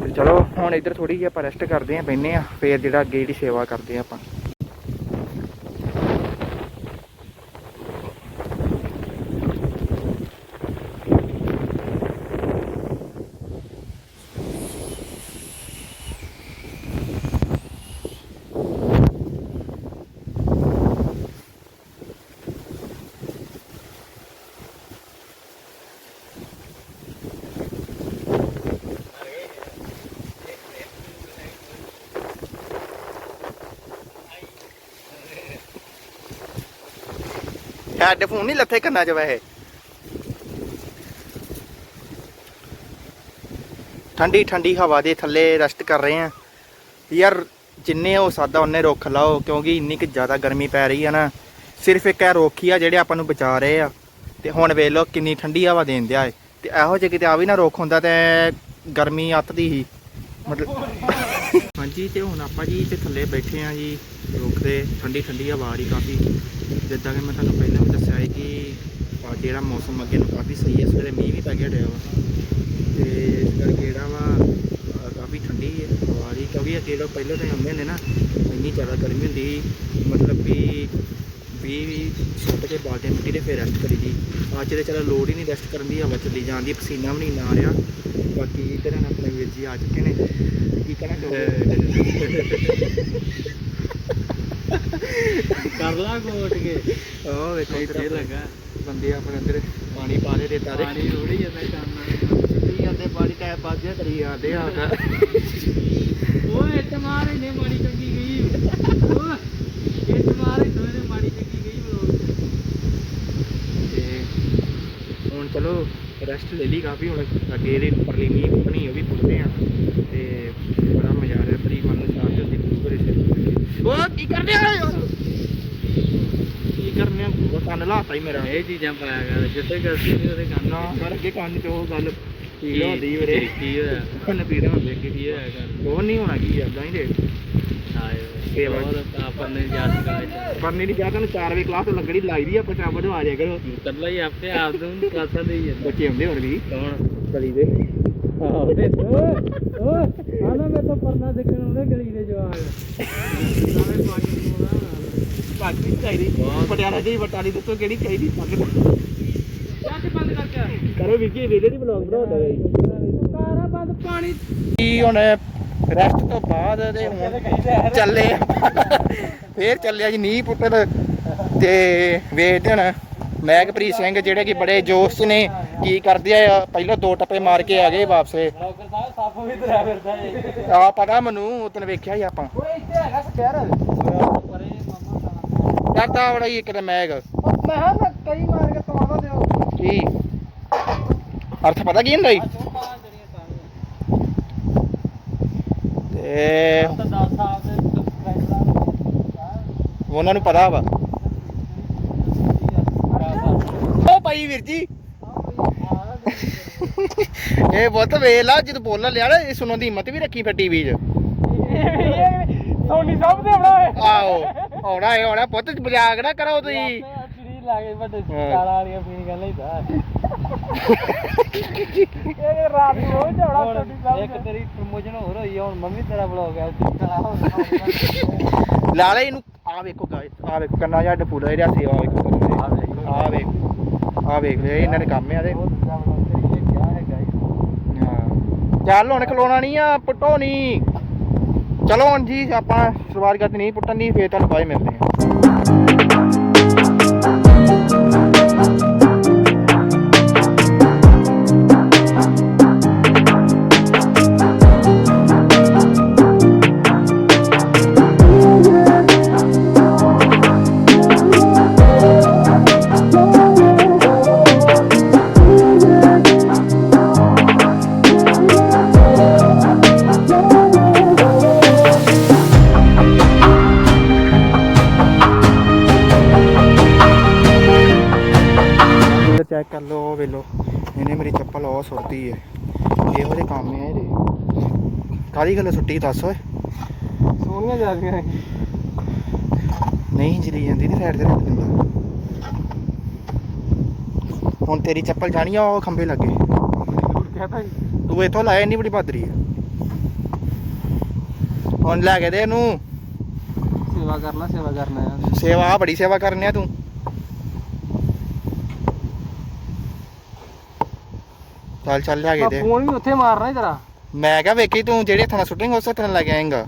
ਤੇ ਚਲੋ, ਹੁਣ ਇੱਧਰ ਥੋੜੀ ਜਿਹੀ ਆਪਾਂ ਰੈਸਟ ਕਰਦੇ ਆਂ ਬੈਨੇ ਆ ਫੇਰ ਜਿਹੜਾ ਅੱਗੇ ਜਿਹੜੀ ਸੇਵਾ ਕਰਦੇ ਆ ਆਪਾਂ। ਹੈੱਡਫੋਨ ਨਹੀਂ ਲੱਥੇ ਕੰਨਾਂ 'ਚ ਵੈਸੇ। ਠੰਡੀ ਠੰਡੀ ਹਵਾ ਦੇ ਥੱਲੇ ਰੈਸਟ ਕਰ ਰਹੇ ਆ ਯਾਰ, ਜਿੰਨੇ ਹੋ ਸਕਦਾ ਉਹਨੇ ਰੁੱਖ ਲਾਓ, ਕਿਉਂਕਿ ਇੰਨੀ ਕਿ ਜ਼ਿਆਦਾ ਗਰਮੀ ਪੈ ਰਹੀ ਆ ਨਾ। ਸਿਰਫ ਇੱਕ ਇਹ ਰੁੱਖ ਹੀ ਆ ਜਿਹੜੇ ਆਪਾਂ ਨੂੰ ਬਚਾ ਰਹੇ ਆ। ਤੇ ਹੁਣ ਵੇਖ ਲਓ ਕਿੰਨੀ ਠੰਡੀ ਹਵਾ ਦੇਣ ਦਿਆ ਏ। ਤੇ ਇਹੋ ਜਿਹੇ ਕਿਤੇ ਆ ਵੀ ਨਾ ਰੁੱਖ ਹੁੰਦਾ ਤੇ ਗਰਮੀ ਅੱਤਦੀ ਹੀ। ਮਤਲਬ ਹਾਂਜੀ ਤੇ ਹੁਣ ਆਪਾਂ ਜੀ ਤੇ ਥੱਲੇ ਬੈਠੇ ਆ ਜੀ ਰੁੱਖ ਦੇ ਠੰਡੀ ਠੰਡੀ ਹਵਾ ਆ ਕਾਫੀ। ਜਿੱਦਾਂ ਕਿ ਮੈਂ ਤੁਹਾਨੂੰ ਪਹਿਲਾਂ ਵੀ ਦੱਸਿਆ ਹੈ ਕਿ ਜਿਹੜਾ ਮੌਸਮ ਅੱਗੇ ਨੂੰ ਕਾਫੀ ਸਹੀ ਹੈ ਸਵੇਰੇ ਮੀਂਹ ਵੀ ਪੈ ਗਿਆ ਰਿਹਾ ਵਾ। ਤੇ ਇਸ ਕਰਕੇ ਜਿਹੜਾ ਵਾ ਕਾਫੀ ਠੰਡੀ ਹੈ ਹਵਾ ਆ ਕਿਉਂਕਿ ਅੱਗੇ ਲੋਕ ਪਹਿਲਾਂ ਤਾਂ ਆਉਂਦੇ ਨੇ ਨਾ ਇੰਨੀ ਜ਼ਿਆਦਾ ਗਰਮੀ ਹੁੰਦੀ ਸੀ, ਮਤਲਬ ਵੀ ਵੀ ਵੀ ਸੁੱਟ ਕੇ ਬਾਲਟੇ ਮਿੱਟੀ ਦੇ ਫਿਰ ਰੈਸਟ ਕਰੀ ਦੀ। ਅੱਜ ਤੇ ਚਲੋ ਲੋੜ ਹੀ ਨਹੀਂ ਰੈਸਟ ਕਰਨ ਦੀ ਹਵਾ ਚੱਲੀ ਜਾਂਦੀ ਪਸੀਨਾ ਵੀ ਨਹੀਂ ਨਾ ਰਿਹਾ। ਬਾਕੀ ਇਧਰ ਹਨ ਆਪਣੇ ਵੀਰ ਜੀ ਆ ਚੁੱਕੇ ਨੇ। ਕੀ ਕਹਿਣਾ ਕਰ ਲਾ ਕੋਟ ਕੇ। ਉਹ ਵੇਖੋ ਇੱਥੇ ਲੱਗਾ। ਬੰਦੇ ਆਪਣੇ ਅੰਦਰ ਪਾਣੀ ਪਾ ਰਹੇ ਰੇਤਾ ਦੇ ਪਾਣੀ ਰੋੜੀ ਜਾਂਦਾ ਕੰਮ ਕੀ ਕਰਦੇ ਪਾਣੀ ਟੈਪ ਬਾਜਿਆ ਕਰੀ ਜਾਂਦੇ ਆ। ਓਏ ਇੱਟ ਮਾਰ ਇਹਨੇ ਮਾੜੀ ਚੰਗੀ ਗਈ। ਓਏ ਇੱਟ ਮਾਰ ਇਹਨੇ ਮਾੜੀ ਚੰਗੀ ਗਈ ਬਲੋ ਤੇ ਹੁਣ ਚਲੋ ਰੈਸਟ ਲੈ ਲਈ ਕਾਫੀ ਹੁਣ ਅੱਗੇ ਇਹਦੇ ਉੱਪਰਲੀ ਮੀਂਹ ਪੁੱਟਣੀ ਉਹ ਵੀ ਪੁੱਟਦੇ ਆ ਤੇ ਬੜਾ ਮਜ਼ਾ ਆ ਰਿਹਾ ਫਰੀ ਮਨ ਨੂੰ ਸਾਥ ਦੇ ਗੁਰੂ ਘਰੇ ਸੇ ਉਹ ਕੀ ਕਰਦੇ ਆ ਕੀ ਕਰਨੇ ਆ? ਉਹ ਕੰਨ ਲਾਤਾ ਹੀ ਮੇਰਾ। ਇਹ ਚੀਜ਼ਾਂ ਪਾਇਆ ਕਰ ਜਿੱਥੇ ਗਲਤੀ ਨਹੀਂ ਉਹਦੇ ਕੰਨ ਨਾ ਪਰ ਅੱਗੇ ਕੰਨ ਚ ਉਹ ਗੱਲ ਕੀ ਹੁੰਦੀ ਵੀਰੇ। ਕੀ ਹੋਇਆ? ਕੰਨ ਪੀੜ ਹੁੰਦੇ। ਕਿ ਕੀ ਹੋਇਆ ਕਰ? ਉਹ ਨਹੀਂ ਹੋਣਾ ਕੀ ਏਦਾਂ ਹੀ ਦੇ। ਆਏ ਸੇਵਾ। ਹੋਰ ਆਪਾਂ ਨੇ ਯਾਦ ਕਰਾਇਆ ਪਰ ਨਹੀਂ ਕਿਹਾ ਤੁਹਾਨੂੰ 4 ਵਜੇ ਕਲਾਸ ਲੱਗਣੀ ਲਾਈ ਦੀ ਆਪਾਂ ਚਾਹ ਵਧਵਾ ਦਿਆ ਕਰੋ। ਤਰਲਾ ਹੀ ਆਪੇ ਆਪ ਨੂੰ ਕਾਸਾ ਦੇ ਹੀ ਬੱਚੇ ਹੁੰਦੇ ਹੋਰ ਵੀ ਕੌਣ? ਗਲੀ ਦੇ। ਤੇ ਓਏ ਓਏ ਆਨਾ ਮੈਂ ਤਾਂ ਪਰਨਾ ਦੇਖਣ ਆਉਂਦੇ ਗਲੀ ਦੇ ਜਵਾਗ ਨਾਲੇ ਪਾਣੀ ਨੂੰ ਪੱਗ ਵੀ ਚਾਹੀਦੀ। ਪਟਿਆਲਾ ਜੀ ਬਟਾਲੀ ਦੱਸੋ ਕਿਹੜੀ ਚਾਹੀਦੀ। ਪੱਗ ਕਰੋ ਵੀ ਜੀ ਵੀਡੀਓ ਦੀ ਬਲੌਗ ਬਣਾਉਂਦਾ ਹੈ ਕਾਰਾ ਬੰਦ ਪਾਣੀ। ਕੀ ਹੁਣ ਰੈਸਟ ਤੋਂ ਬਾਅਦ ਤੇ ਹੁਣ ਚੱਲੇ ਫੇਰ ਚੱਲਿਆ ਜੀ ਨੀਂਹ ਪੁੱਟਣ। ਤੇ ਵੇਖਦੇ ਹੁਣ ਮੈਗਪ੍ਰੀਤ ਸਿੰਘ ਜਿਹੜੇ ਕਿ ਬੜੇ ਜੋਸ਼ ਨੇ ਕੀ ਕਰਦੇ ਆ ਪਹਿਲਾਂ ਦੋ ਟੱਪੇ ਮਾਰ ਕੇ ਆ ਗਏ ਵਾਪਸ। ਬਲੌਗਰ ਸਾਹਿਬ ਸੱਪ ਵੀ ਤੁਰਿਆ ਫਿਰਦਾ ਏ ਆ ਪਤਾ ਮੈਨੂੰ ਉਤਨ ਵੇਖਿਆ ਸੀ ਆਪਾਂ। ਓਏ ਇੱਥੇ ਹੈਗਾ ਡਰਦਾ ਬੜਾ ਹੀ ਇੱਕ ਤੇ ਮੈਗ। ਮੈਂ ਹਾਂ ਕਈ ਮਾਰ ਕੇ ਤਵਾਦਾ ਦਿਓ। ਕੀ? ਅਰਥ ਪਤਾ ਕੀ ਹੁੰਦਾ ਜੀ ਚੋਪਾ ਜਿਹੜੀਆਂ ਸਾਰੀਆਂ ਤੇ ਤਾਂ 10 ਸਾਲ ਦੇ ਸਬਸਕ੍ਰਾਈਬਰਾਂ ਉਹਨਾਂ ਨੂੰ ਪਤਾ ਵਾ। ਉਹ ਭਾਈ ਵੀਰ ਜੀ। ਇਹ ਬਹੁਤ ਵੇਲਾ ਜਦ ਬੋਲਣ ਲਿਆ ਨਾ ਇਹ ਸੁਣਨ ਦੀ ਹਿੰਮਤ ਵੀ ਰੱਖੀ ਫਿਰ ਟੀਵੀ 'ਚ। ਸੋਨੀ ਸਾਹਿਬ ਦੇ ਆਉਣਾ ਆਓ ਆਉਣਾ ਹੈ ਆਉਣਾ ਪੁੱਤ ਮਜ਼ਾਕ ਨਾ ਕਰੋ ਤੁਸੀਂ। ਲਾ ਕੇ ਵੱਡੇ ਹਾਂ। ਕਾਲਾ ਵਾਲੀਆਂ ਫੀਲਿੰਗਾਂ ਲੈਂਦਾ ਇਹ ਰਾਤ ਨੂੰ ਉਹ ਝੋੜਾ ਹੁਣ ਛੋਟੀ ਸਾਹਿਬ ਇੱਕ ਤੇਰੀ ਪ੍ਰਮੋਸ਼ਨ ਹੋਰ ਹੋਈ ਆ, ਹੁਣ ਮੰਮੀ ਤੇਰਾ ਬਲੌਗ ਆ (laughs) ਕਾਲਾ ਹੋ ਲਾ ਲੈ ਇਹਨੂੰ ਆ ਵੇਖੋ ਗਾਇਸ ਆ ਵੇਖੋ ਕੰਨਾ ਜਾਂ ਪੂਰਾ ਜਿਹੜਾ ਸੇਵਾ ਵੇਖੋ ਆ ਵੇਖੋ। ਆ ਵੇਖ ਆ ਵੇਖ ਲੈ ਇਹਨਾਂ ਦੇ ਕੰਮ ਆ ਦੇ ਉਹ ਦੂਜਾ ਬਲੌਗ ਤੇਰੀ ਇਹ ਕਿਆ ਹੈਗਾ ਇਹ? ਹਾਂ। ਚੱਲ ਹੁਣ ਖਲੋਣਾ ਨਹੀਂ ਆ ਪੁੱਟੋ ਨਹੀਂ ਚਲੋ ਹੁਣ ਜੀ ਆਪਾਂ ਸ਼ੁਰੂਆਤ ਕਰਨੀ ਨਹੀਂ ਪੁੱਟਣ ਦੀ ਫੇਰ ਤੁਹਾਨੂੰ ਬਾਅਦ ਮਿਲਦੇ ਹਾਂ ਸੁੱਟੀ ਦੱਸ ਓਏ। ਸੋਹਣੀਆਂ ਜਾਂਦੀਆਂ ਨਹੀਂ ਜਲੀ ਜਾਂਦੀ ਤੇ ਸਾਈਡ ਤੇ ਰੱਖ ਦਿੰਦਾ। ਹੁਣ ਤੇਰੀ ਚੱਪਲ ਜਾਣੀ ਆ ਉਹ ਖੰਬੇ ਲੱਗੇ। ਤੂੰ ਇੱਥੋਂ ਲਾਇਆ ਨਹੀਂ ਬੜੀ ਬਾਦਰੀ ਹੈ ਹੁਣ ਲੈ ਕੇ ਦੇ ਇਹਨੂੰ। ਸੇਵਾ ਕਰ ਲੈ ਸੇਵਾ ਕਰਨਾ ਆ। ਸੇਵਾ ਬੜੀ ਸੇਵਾ ਕਰਨੀ ਆ ਤੂੰ। ਚੱਲ ਚੱਲ ਲਿਆ ਕੇ ਦੇ। ਫੋਨ ਵੀ ਉੱਥੇ ਮਾਰਨਾ ਹੀ ਤੇਰਾ। ਮੈਂ ਕਿਹਾ ਵੇਖੀ ਤੂੰ ਜਿਹੜੇ ਹੱਥਾਂ ਨਾਲ ਸੁੱਟੇਂਗਾ ਉਸ ਹੱਥਾਂ ਨਾਲ ਲੈ ਕੇ ਆਏਂਗਾ।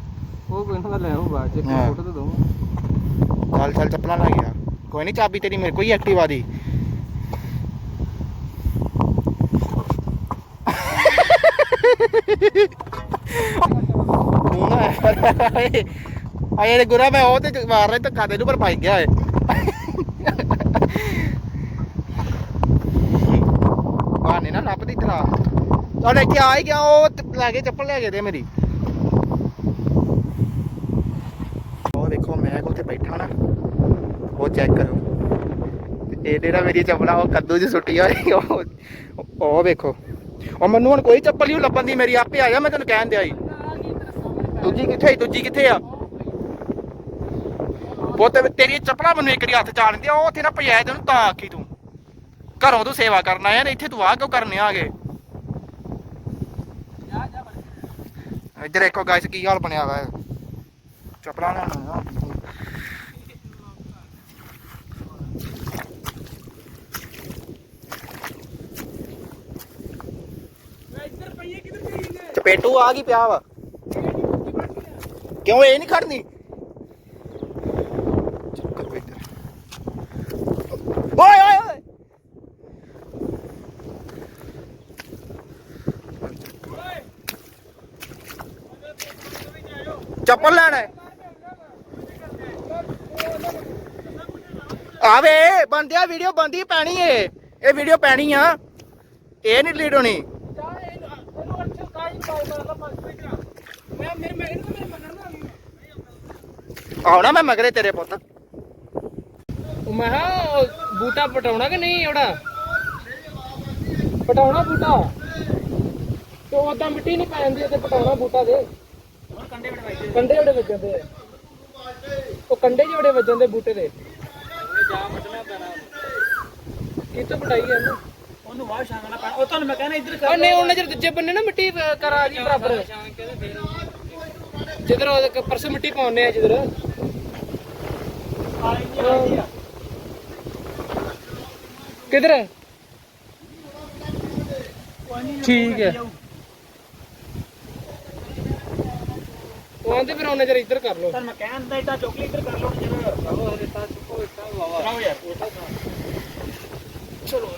ਉਹ ਕੋਈ ਨਾ ਲੈ ਬਾਅਦ ਚ ਹਾਂ। ਫੋਟੋ ਤੇ ਦਊਂ ਚੱਲ ਚੱਲ ਚੱਪਲਾਂ ਲੈ ਗਿਆ। ਕੋਈ ਨਹੀਂ ਚਾਬੀ ਤੇਰੀ ਮੇਰੇ ਕੋਲ ਹੀ ਐਕਟਿਵਾ ਦੀ। ਤੂੰ ਨਾ ਆਏ। ਰੇ ਗੁਰਾ ਮੈਂ ਉਹ ਤੇ ਮਾਰ ਰਿਹਾ ਧੱਕਾ ਦੇ ਨੂੰ ਪਰ ਪਾਈ ਗਿਆ ਏ। ਬਾਨੇ ਨਾ ਲੱਭਦੀ ਤਰਾ। ਲੈ ਕੇ ਆ ਹੀ ਗਿਆ ਉਹ ਤੇ ਕੇ ਚੱਪਲ ਲੈ ਕੇ ਦੇ ਮੇਰੀ। ਉਹ ਦੇਖੋ, ਮੈਂ ਉੱਥੇ ਬੈਠਾ ਨਾ, ਉਹ ਚੈੱਕ ਕਰੋ। ਤੇ ਇਹਦੇ ਨਾਲ ਮੇਰੀ ਚੱਪਲਾਂ ਉਹ ਕੱਦੂ 'ਚ ਸੁੱਟੀ ਹੋਈ ਉਹ ਉਹ ਵੇਖੋ। ਉਹ ਮੈਨੂੰ ਹੁਣ ਕੋਈ ਚੱਪਲ ਹੀ ਨੀ ਲੱਭਣ ਦੀ, ਮੇਰੀ ਆਪੇ ਆ ਜਾ ਮੈਂ ਤੈਨੂੰ ਕਹਿਣ ਦਿਆ ਸੀ। ਦੂਜੀ ਕਿੱਥੇ ਦੂਜੀ ਕਿੱਥੇ ਆ? ਉਹ ਤੇ ਤੇਰੀ ਚੱਪਲਾਂ ਮੈਨੂੰ ਇੱਕ ਦੀ ਹੱਥ ਚਾਣ ਦੀ ਉਹ ਉੱਥੇ ਨਾ ਪਜਾਇਆ ਤੈਨੂੰ ਤਾਂ ਆਖੀ ਤੂੰ। ਘਰੋਂ ਤੂੰ ਸੇਵਾ ਕਰਨਾ ਆਇਆ ਇੱਥੇ ਤੂੰ ਆ ਕਿਉਂ ਕਰਨੇ ਆ ਗਏ ਇੱਧਰ ਦੇਖੋ ਗਾਇਸ ਕੀ ਹਾਲ ਬਣਿਆ ਵਾ ਚੱਪਲਾਂ ਲੈਣ ਆ। ਚਪੇਟੂ ਆ ਗਈ ਪਿਆ ਵਾ। ਕਿਉਂ ਇਹ ਨਹੀਂ ਖੜਨੀ ਚੱਕਰ ਇੱਧਰ ਓਏ ਓਏ ਓਏ ਚੱਪਲ ਲੈਣਾ ਹੈ ਆਵੇ ਬੰਦਿਆ ਵੀਡੀਓ ਬੰਦੀ ਪੈਣੀ ਏ। ਇਹ ਵੀਡੀਓ ਪੈਣੀ ਆ। ਇਹ ਨਹੀਂ ਲੀਡ ਹੋਣੀ। ਆਉਣਾ ਮੈਂ ਮਗਰੇ ਤੇਰੇ ਪੁੱਤ। ਉਹ ਮੈਂ ਕਿਹਾ ਬੂਟਾ ਪਟਾਉਣਾ ਕਿ ਨਹੀਂ ਉਹਦਾ? ਪਟਾਉਣਾ ਬੂਟਾ? ਤੇ ਉਦਾਂ ਮਿੱਟੀ ਨਹੀਂ ਪੈਂਦੀ ਤੇ ਪਟਾਉਣਾ ਬੂਟਾ ਦੇ। ਕੰਡੇ ਵੜੇ ਕੰਡੇ ਵੜੇ ਵੱਜਣ ਦੇ ਉਹ ਕੰਡੇ ਜਿਹੜੇ ਵੱਜਣ ਦੇ ਬੂਟੇ ਦੇ। ਜਾ ਵੱਢਣਾ ਪੈਣਾ ਕਿੱਥੇ ਪਟਾਈ ਆ ਇਹਨੂੰ ਉਹਨੂੰ ਵਾਹ ਛਾਂਗਣਾ ਪੈਣਾ। ਉਹ ਤੁਹਾਨੂੰ ਮੈਂ ਕਹਿੰਦਾ ਇੱਧਰ ਕਰ ਨਹੀਂ ਉਹਨੇ ਜਿਹੜੇ ਦੂਜੇ ਬੰਨੇ ਨਾ ਮਿੱਟੀ ਅਹ, ਕਰ ਆ ਜੀ ਬਰਾਬਰ। ਜਿੱਧਰ ਉਹ ਪਰਸੋਂ ਮਿੱਟੀ ਪਾਉਣੇ ਆ ਜਿੱਧਰ। ਕਿਧਰ? ਠੀਕ ਹੈ। ਉਹ ਆਂਦੇ ਫਿਰ ਉਹਨੇ ਜਰਾ ਇੱਧਰ ਕਰ ਲਓ। ਮੈਂ ਕਹਿੰਦਾ ਇੱਟਾ ਚੋਕਲੀ ਇੱਧਰ ਕਰ ਲਓ ਜਰਾ ਉਹ ਰਿਤਾ ਚੁੱਕੋ ਇੱਟਾ ਵਾਵਾ ਯਾਰ ਚਲੋ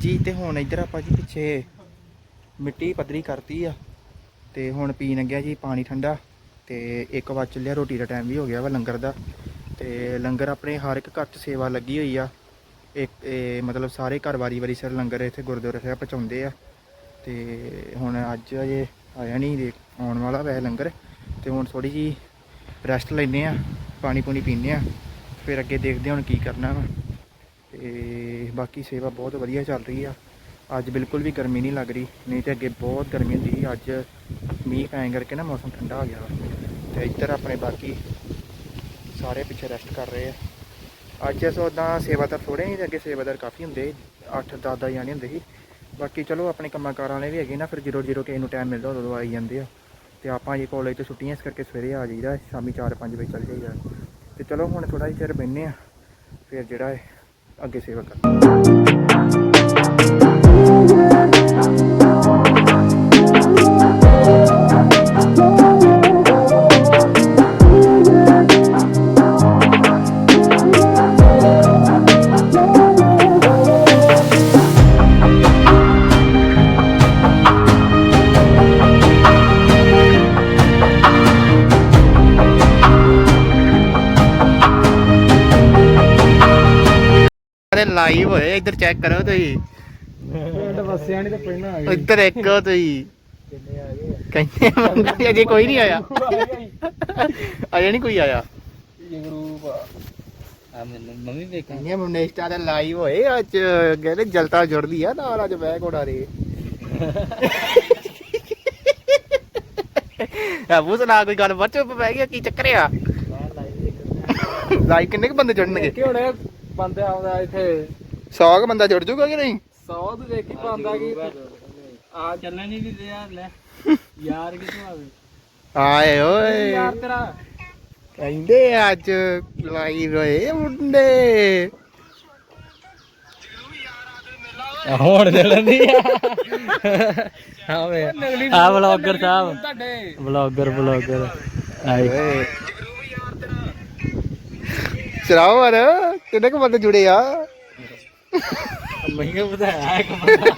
ਹੁਣ ਇੱਧਰ ਆਪਾਂ ਜੀ ਪਿੱਛੇ ਮਿੱਟੀ ਪੱਧਰੀ ਕਰਤੀ ਆ, ਤੇ ਹੁਣ ਪੀਣ ਲੱਗਿਆ ਜੀ ਪਾਣੀ ਠੰਡਾ, ਤੇ ਇੱਕ ਵਾਰ ਚੱਲਿਆ ਰੋਟੀ ਦਾ ਟਾਈਮ ਵੀ ਹੋ ਗਿਆ ਵਾ ਲੰਗਰ ਦਾ, ਤੇ ਲੰਗਰ ਆਪਣੇ ਹਰ ਇੱਕ ਘਰ 'ਚ ਸੇਵਾ ਲੱਗੀ ਹੋਈ ਆ, ਇੱਕ ਇਹ ਮਤਲਬ ਸਾਰੇ ਘਰ ਵਾਰੀ ਵਾਰੀ ਸਰ ਲੰਗਰ ਇੱਥੇ ਗੁਰਦੁਆਰੇ ਸਾਹਿਬ ਪਹੁੰਚਾਉਂਦੇ ਆ, ਤੇ ਹੁਣ ਅੱਜ ਅਜੇ ਆਇਆ ਨਹੀਂ ਦੇ ਆਉਣ ਵਾਲਾ ਵੈਸੇ ਲੰਗਰ, ਤੇ ਹੁਣ ਥੋੜੀ ਜੀ ਰੈਸਟ ਲੈਨੇ ਆ, ਪਾਣੀ ਪੂਣੀ ਪੀਨੇ ਆ ਫਿਰ ਅੱਗੇ ਦੇਖਦੇ ਹਾਂ ਹੁਣ ਕੀ ਕਰਨਾ ਵਾ। ਤੇ ਬਾਕੀ ਸੇਵਾ ਬਹੁਤ ਵਧੀਆ ਚੱਲ ਰਹੀ ਆ। ਅੱਜ ਬਿਲਕੁਲ ਵੀ ਗਰਮੀ ਨਹੀਂ ਲੱਗ ਰਹੀ, ਨਹੀਂ ਤੇ ਅੱਗੇ ਬਹੁਤ ਗਰਮੀ ਹੁੰਦੀ ਸੀ। ਅੱਜ ਮੀਂਹ ਪੈਣ ਕਰਕੇ ਨਾ ਮੌਸਮ ਠੰਡਾ ਹੋ ਗਿਆ। ਵਾ ਤੇ ਇੱਧਰ ਆਪਣੇ ਬਾਕੀ ਸਾਰੇ ਪਿੱਛੇ ਰੈਸਟ ਕਰ ਰਹੇ ਆ। ਅੱਜ ਅਸ ਉਦਾਂ ਸੇਵਾਦਾਰ ਥੋੜੇ ਨਹੀਂ ਤੇ ਅੱਗੇ ਸੇਵਾਦਾਰ ਕਾਫੀ ਹੁੰਦੇ 8 10 10 ਜਾਣੇ ਹੁੰਦੇ ਸੀ। ਬਾਕੀ ਚਲੋ ਆਪਣੇ ਕੰਮਾਂ ਕਾਰਾਂ ਵਾਲੇ ਵੀ ਹੈਗੇ ਨਾ, ਫਿਰ ਜਦੋਂ ਜਦੋਂ ਕਿਸੇ ਨੂੰ ਟਾਈਮ ਮਿਲਦਾ ਉਦੋਂ ਆਈ ਜਾਂਦੇ ਆ। ਤੇ ਆਪਾਂ ਜੇ ਕਾਲਜ ਤੋਂ ਛੁੱਟੀਆਂ, ਇਸ ਕਰਕੇ ਸਵੇਰੇ ਆ ਜਾਈਦਾ, ਸ਼ਾਮੀ 4-5 ਵਜੇ ਚੱਲ ਜਾਈਦਾ। ਤੇ ਚਲੋ ਹੁਣ ਥੋੜਾ ਜਿਹਾ ਚਿਰ ਬੈਠਨੇ ਆ, ਫਿਰ ਜਿਹੜਾ ਹੈ ਅੱਗੇ ਸੇਵਾ ਲਾਈਵ ਹੋਏ ਇੱਧਰ ਚੈੱਕ ਕਰੋ ਤੁਸੀਂ। ਪਿੰਡ ਵਸਿਆ ਨਹੀਂ ਤੇ ਪਹਿਲਾਂ ਆ ਇੱਧਰ ਦੇਖੋ ਤੁਸੀਂ। ਕਿੰਨੇ ਆ ਗਏ ਕਹਿੰਦੇ ਅਜੇ ਕੋਈ ਨਹੀਂ ਆਇਆ। ਅਜੇ ਨਹੀਂ ਕੋਈ ਆਇਆ। ਜਗਰੂਪ ਆ। ਮੈਨੂੰ ਮੰਮੀ ਵੇਖਾਂ ਕਹਿੰਦੇ ਮੁੰਨੇਸਟਾ ਦੇ ਲਾਈਵ ਹੋਏ ਅੱਜ ਕਹਿੰਦੇ ਜਲਤਾ ਜੁੜਦੀ ਆ ਨਾਲ ਅੱਜ ਬਹਿ ਕੋੜਾ ਰੇ (laughs) ਆ ਬੂਸ ਨਾ ਕੋਈ ਗੱਲ ਬੱਚ ਪੈ ਗਿਆ ਕੀ ਚੱਕਰ ਆ? ਲਾਈਵ (laughs) ਕਿੰਨੇ ਕੁ ਬੰਦੇ ਜੁੜਨਗੇ? ਕਿ ਹੁਣੇ ਬੰਦੇ ਆਉਂਦਾ ਇੱਥੇ। 100 ਕੁ ਬੰਦਾ ਜੁੜ ਜੂਗਾ ਕਿ ਨਹੀਂ? 100 ਤੋਂ ਦੇਖੀ ਪਾਉਂਦਾ ਕੀ ਆ ਚੱਲਣ ਨਹੀਂ ਦਿੰਦੇ ਯਾਰ ਲੈ। (laughs) ਯਾਰ ਕਿਥੋਂ ਆਵੇ? ਆਏ ਓਏ। ਯਾਰ ਤੇਰਾ। ਕਹਿੰਦੇ ਅੱਜ ਲਾਈਵ ਹੋਏ ਮੁੰਡੇ। ਹੁਣ ਚੱਲਣ ਨਹੀਂ ਆ। ਵੇ। ਆ ਵਲੌਗਰ ਸਾਹਿਬ। ਤੁਹਾਡੇ। ਵਲੌਗਰ ਵਲੌਗਰ ਚਰਾਓ ਯਾਰ ਕਿੰਨੇ ਕੁ ਬੰਦੇ ਜੁੜੇ ਆ? ਬਤਾਇਆ ਇੱਕ ਬੰਦਾ।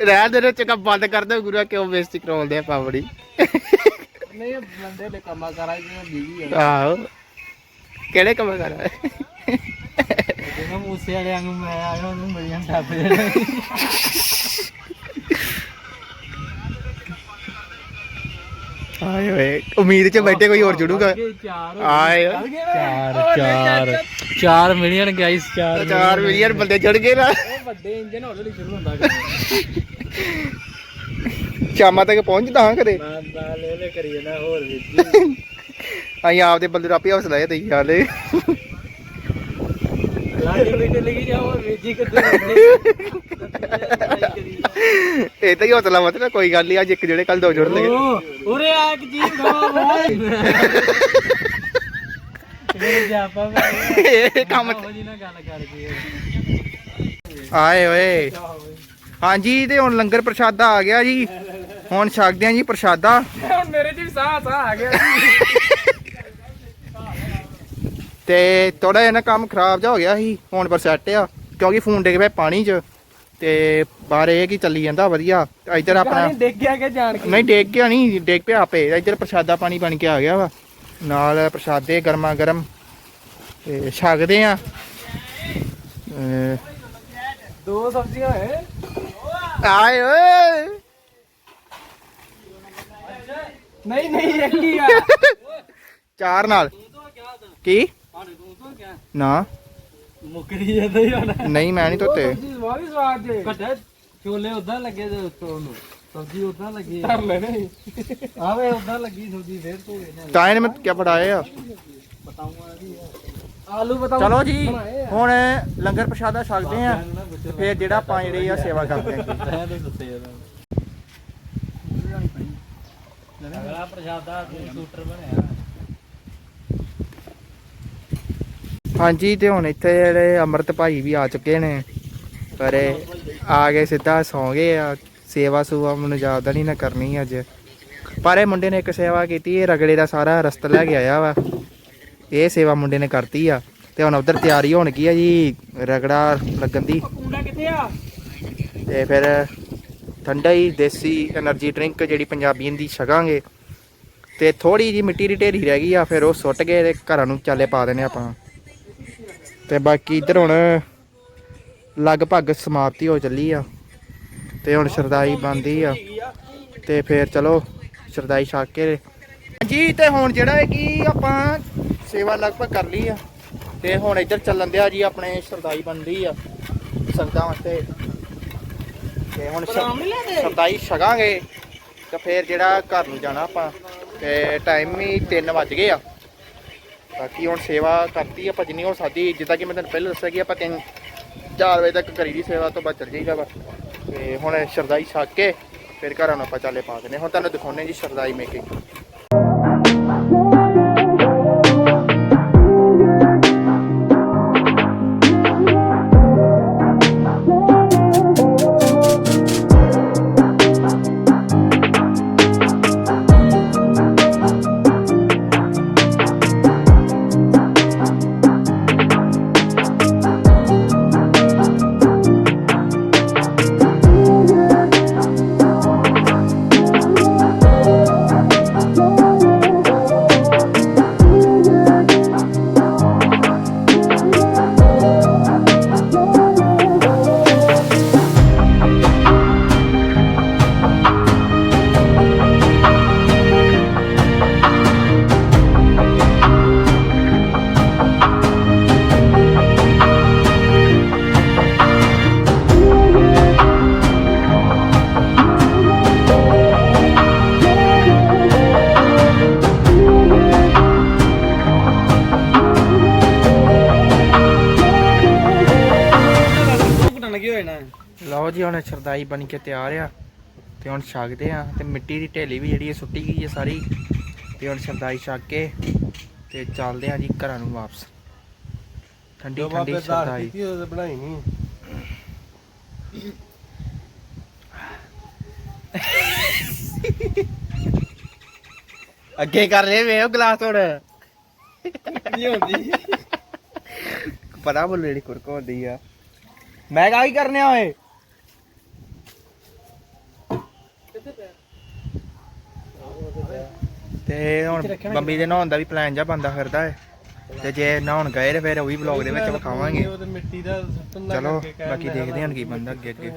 ਰਹਿਣ ਦੇ ਚੰਗਾ ਬੰਦ ਕਰ ਦਿਓ ਗੁਰੂ ਕਿਉਂ ਬੇਇੱਜ਼ਤੀ ਕਰਾਉਂਦੇ ਆ ਪਾਵੜੀ? ਨਹੀਂ ਇਹ ਬੰਦੇ ਦੇ ਕੰਮਾਂ ਕਰਾਂ ਜਿਵੇਂ ਬਿਜ਼ੀ ਆਹੋ। ਕਿਹੜੇ ਕੰਮ ਕਰ? ਜਿਵੇਂ ਮੂਸੇ ਵਾਲੇ ਵਾਂਗੂ ਮੈਂ ਆਇਆ ਉਹਨੂੰ ਮਿਲੀਆਂ ਟੱਪ ਆਏ ਓਏ ਉਮੀਦ 'ਚ ਬੈਠੇ ਕੋਈ ਹੋਰ ਜੁੜੂਗਾ। ਆਏ ਚਾਰ ਚਾਰ ਚਾਰ। ਮਿਲੀਅਨ ਗਾਈਸ ਚਾਰ ਚਾਰ ਮਿਲੀਅਨ। ਬੰਦੇ ਜੁੜ ਗਏ ਨਾ। ਉਹ ਵੱਡੇ ਇੰਜਨ ਹੌਲੀ ਹੌਲੀ ਸ਼ੁਰੂ ਹੁੰਦਾ ਸ਼ਾਮਾਂ ਤੱਕ ਪਹੁੰਚਦਾ ਹਾਂ ਕਦੇ। ਤਾਂ ਲੈ ਲੈ ਕਰੀ ਜਾਣਾ ਹੋਰ ਵੀ। ਅਸੀਂ ਆਪਦੇ ਬੰਦੇ ਨੂੰ ਆਪੇ ਹੌਸਲਾ ਦੇ ਹਾਲੇ। ਲਾਡੀ ਬੇਟੇ ਲੱਗੀ ਜਾ ਹੋਰ ਵੀ ਜੀ ਕਿੱਥੇ ਇਹ ਤਾਂ ਹੀ ਹੌਸਲਾ ਮਤਲਬ ਕੋਈ ਗੱਲ ਨਹੀਂ ਅੱਜ ਇੱਕ ਜਿਹੜੇ ਕੱਲ ਦੋ ਜੁੜ ਲਗੇ ਉਰੇ ਆ ਇੱਕ ਮੈਂ ਇਹ ਕੰਮ ਜੀ ਆਏ ਓਏ ਹਾਂਜੀ ਤੇ ਹੁਣ ਲੰਗਰ ਪ੍ਰਸ਼ਾਦਾ ਆ ਗਿਆ ਜੀ। ਹੁਣ ਛਕਦੇ ਆ ਜੀ ਪ੍ਰਸ਼ਾਦਾ। ਹੁਣ ਮੇਰੇ ਚ ਵੀ ਸਾਹ ਸਾਹ ਆ ਗਿਆ ਤੇ ਥੋੜਾ ਜਿਹਾ ਨਾ ਕੰਮ ਖਰਾਬ ਜਾ ਹੋ ਗਿਆ ਸੀ ਹੁਣ ਪਰ ਸੈੱਟ ਆ ਕਿਉਂਕਿ ਫੋਨ ਡਿੱਗ ਪਿਆ ਪਾਣੀ 'ਚ ਤੇ ਬਾਹਰ ਇਹ ਕੀ ਚੱਲੀ ਜਾਂਦਾ ਵਧੀਆ ਇੱਧਰ ਆਪਣਾ ਨਹੀਂ ਡਿੱਗ ਗਿਆ ਕਿ ਜਾਣ ਕੇ? ਨਹੀਂ ਡਿੱਗ ਗਿਆ ਨਹੀਂ ਡਿੱਗ ਪਿਆ ਆਪੇ ਇੱਧਰ ਪ੍ਰਸ਼ਾਦਾ ਪਾਣੀ ਬਣ ਕੇ ਆ ਗਿਆ ਵਾ ਨਾਲ ਪ੍ਰਸ਼ਾਦੇ ਗਰਮਾ ਗਰਮ ਤੇ ਛਕਦੇ ਆ। ਅਹ ਦੋ ਸਬਜ਼ੀਆਂ ਹੈ ਆਏ ਓਏ! ਨਹੀਂ ਨਹੀਂ ਇੱਕ ਹੀ ਆ। (laughs) ਚਾਰ ਨਾਲ। ਕੀ? ਨਾ। ਮੁੱਕਰੀ ਜਾਂਦਾ ਹੀ ਹੁਣ। ਨਹੀਂ ਮੈਂ ਨਹੀਂ ਧੋਤੇ। ਸਬਜ਼ੀ ਸਵਾਦ ਕੱਢਾ ਛੋਲੇ ਉਦਾਂ ਲੱਗੇ ਤੇ ਉੱਤੋਂ ਨੂੰ ਸਬਜ਼ੀ ਉਦਾਂ ਲੱਗੀ ਧਰ ਲੈਣੇ। ਆਵੇ ਉਦਾਂ ਲੱਗੀ ਸਬਜ਼ੀ ਫੇਰ ਧੋ ਗਏ ਤਾਂ ਇਹਨੇ ਮੈਂ ਕਿਆ ਫੜਾਏ ਆ? ਬਤਾਉਂਗਾ ਵੀ ਆਲੂ ਬਤਾਓ ਚਲੋ ਜੀ ਹੁਣ ਲੰਗਰ ਪ੍ਰਸ਼ਾਦਾ ਛਕਦੇ ਆ। ਫਿਰ ਜਿਹੜਾ ਆਪਾਂ ਜਿਹੜੇ ਆ ਸੇਵਾ ਕਰਦੇ ਆ। ਮੈਂ ਤਾਂ ਸੁੱਤੇ ਜਾਂਦਾ ਅਗਲਾ ਪ੍ਰਸ਼ਾਦਾ ਤੂੰ ਸ਼ੂਟਰ ਬਣਿਆ। ਹਾਂਜੀ ਤੇ ਹੁਣ ਇੱਥੇ ਜਿਹੜੇ ਅਮਰਤ ਭਾਈ ਵੀ ਆ ਚੁੱਕੇ ਨੇ ਪਰ ਆ ਗਏ ਸਿੱਧਾ ਸੌਂ ਗਏ ਆ। ਸੇਵਾ ਸੁਵਾ ਮੈਨੂੰ ਜਾਪਦਾ ਨਹੀਂ ਨਾ ਕਰਨੀ ਅੱਜ। ਪਰ ਇਹ ਮੁੰਡੇ ਨੇ ਇੱਕ ਸੇਵਾ ਕੀਤੀ ਇਹ ਰਗੜੇ ਦਾ ਸਾਰਾ ਰਸਤ ਲੈ ਕੇ ਆਇਆ ਵਾ। ਇਹ ਸੇਵਾ ਮੁੰਡੇ ਨੇ ਕਰਤੀ ਆ। ਤੇ ਹੁਣ ਉਧਰ ਤਿਆਰੀ ਹੋਣ ਕੀ ਆ ਜੀ ਰਗੜਾ ਲੱਗਣ ਦੀ। ਤੇ ਫਿਰ ਠੰਡਾ ਹੀ ਦੇਸੀ એનર્ਜੀ ਡਰਿੰਕ ਜਿਹੜੀ ਪੰਜਾਬੀਆਂ ਦੀ ਛਕਾਂਗੇ। ਤੇ ਥੋੜੀ ਜੀ ਮਿੱਟੀ ਦੀ ਢੇਰੀ ਰਹਿ ਗਈ ਆ ਫਿਰ ਉਹ ਸੁੱਟ ਗਏ ਤੇ ਘਰਾਂ ਨੂੰ ਚਾਲੇ ਪਾ ਦੇਣੇ ਆਪਾਂ। ਤੇ ਬਾਕੀ ਇੱਧਰ ਹੁਣ ਲਗਭਗ ਸਮਾਪਤੀ ਹੋ ਚੱਲੀ ਆ। ਤੇ ਹੁਣ ਸ਼ਰਦਾਈ ਬੰਦੀ ਆ। ਤੇ ਫਿਰ ਚਲੋ ਸ਼ਰਦਾਈ ਛਕ ਕੇ। ਜੀ ਤੇ ਹੁਣ ਜਿਹੜਾ ਹੈ ਕਿ ਆਪਾਂ ਸੇਵਾ ਲਗਭਗ ਕਰ ਲਈ ਆ। ਤੇ ਹੁਣ ਇੱਧਰ ਚੱਲਣ ਦਿਆ ਜੀ ਆਪਣੇ ਸ਼ਰਦਾਈ ਬੰਦੀ ਆ ਸੰਗਤਾਂ ਵਾਸਤੇ। ਤੇ ਹੁਣ? ਸਰਦਾਈ ਛਕਾਂਗੇ ਤੇ ਫਿਰ ਜਿਹੜਾ ਘਰ ਨੂੰ ਜਾਣਾ ਆਪਾਂ। ਤੇ ਟਾਈਮ ਵੀ 3 ਵੱਜ ਗਏ ਆ। ਬਾਕੀ ਹੁਣ ਸੇਵਾ ਕਰਤੀ ਆਪਾਂ ਜਿੰਨੀ ਹੋ ਸਕਦੀ ਜਿੱਦਾਂ ਕਿ ਮੈਂ ਤੁਹਾਨੂੰ ਪਹਿਲਾਂ ਦੱਸਿਆ ਕਿ ਆਪਾਂ 3 4 ਵਜੇ ਤੱਕ ਕਰੀ ਦੀ ਸੇਵਾ ਤੋਂ ਬਾਅਦ ਚੱਲ ਜਾਈਦਾ ਵਾ। ਤੇ ਹੁਣ ਸ਼ਰਦਾਈ ਛਕ ਕੇ, ਫਿਰ ਘਰਾਂ ਨੂੰ ਆਪਾਂ ਚਾਲੇ ਪਾ ਦਿੰਦੇ ਹੁਣ ਤੁਹਾਨੂੰ ਦਿਖਾਉਣੇ ਜੀ ਸ਼ਰਦਾਈ ਮੇਕਿੰਗ ਨਾ ਲਓ ਜੀ ਹੁਣ ਸ਼ਰਦਾਈ ਬਣ ਕੇ ਤਿਆਰ ਆ ਤੇ ਹੁਣ ਛਕਦੇ ਆ ਤੇ ਮਿੱਟੀ ਦੀ ਢੇਲੀ ਵੀ ਜਿਹੜੀ ਹੈ ਸੁੱਟੀ ਗਈ ਹੈ ਸਾਰੀ ਤੇ ਹੁਣ ਸ਼ਰਦਾਈ ਛਕ ਕੇ ਤੇ ਚੱਲਦੇ ਆ ਜੀ ਘਰਾਂ ਨੂੰ ਵਾਪਸ। ਠੰਡੀ ਠੰਡੀ ਸ਼ਰਦਾਈ। ਉਹ ਬਣਾਈ ਨਹੀਂ। ਅੱਗੇ ਕਰ ਰਹੇ ਵੇ ਉਹ ਗਲਾਸ ਹੁਣ। ਨਹੀਂ ਹੁੰਦੀ? ਪਤਾ ਬੋਲ ਜਿਹੜੀ ਕੁਰਕ ਹੁੰਦੀ ਆ। ਮੈਂ ਕਾ ਕੀ ਕਰਨੇ ਆ ਓਏ? ਤੇ ਹੁਣ ਬੰਬੀ ਦੇ ਨਹਾਉਣ ਦਾ ਵੀ ਪਲਾਨ ਜਾ ਬੰਦਾ ਫਿਰਦਾ ਹੈ ਤੇ ਜੇ ਨਹਾਉਣ ਗਏ ਤੇ ਫਿਰ ਉਹ ਵੀ ਵਲੌਗ ਦੇ ਵਿੱਚ ਵਿਖਾਵਾਂਗੇ। ਚਲੋ ਬਾਕੀ ਦੇਖਦੇ ਹਾਂ ਕੀ ਬੰਦਾ ਅੱਗੇ ਅੱਗੇ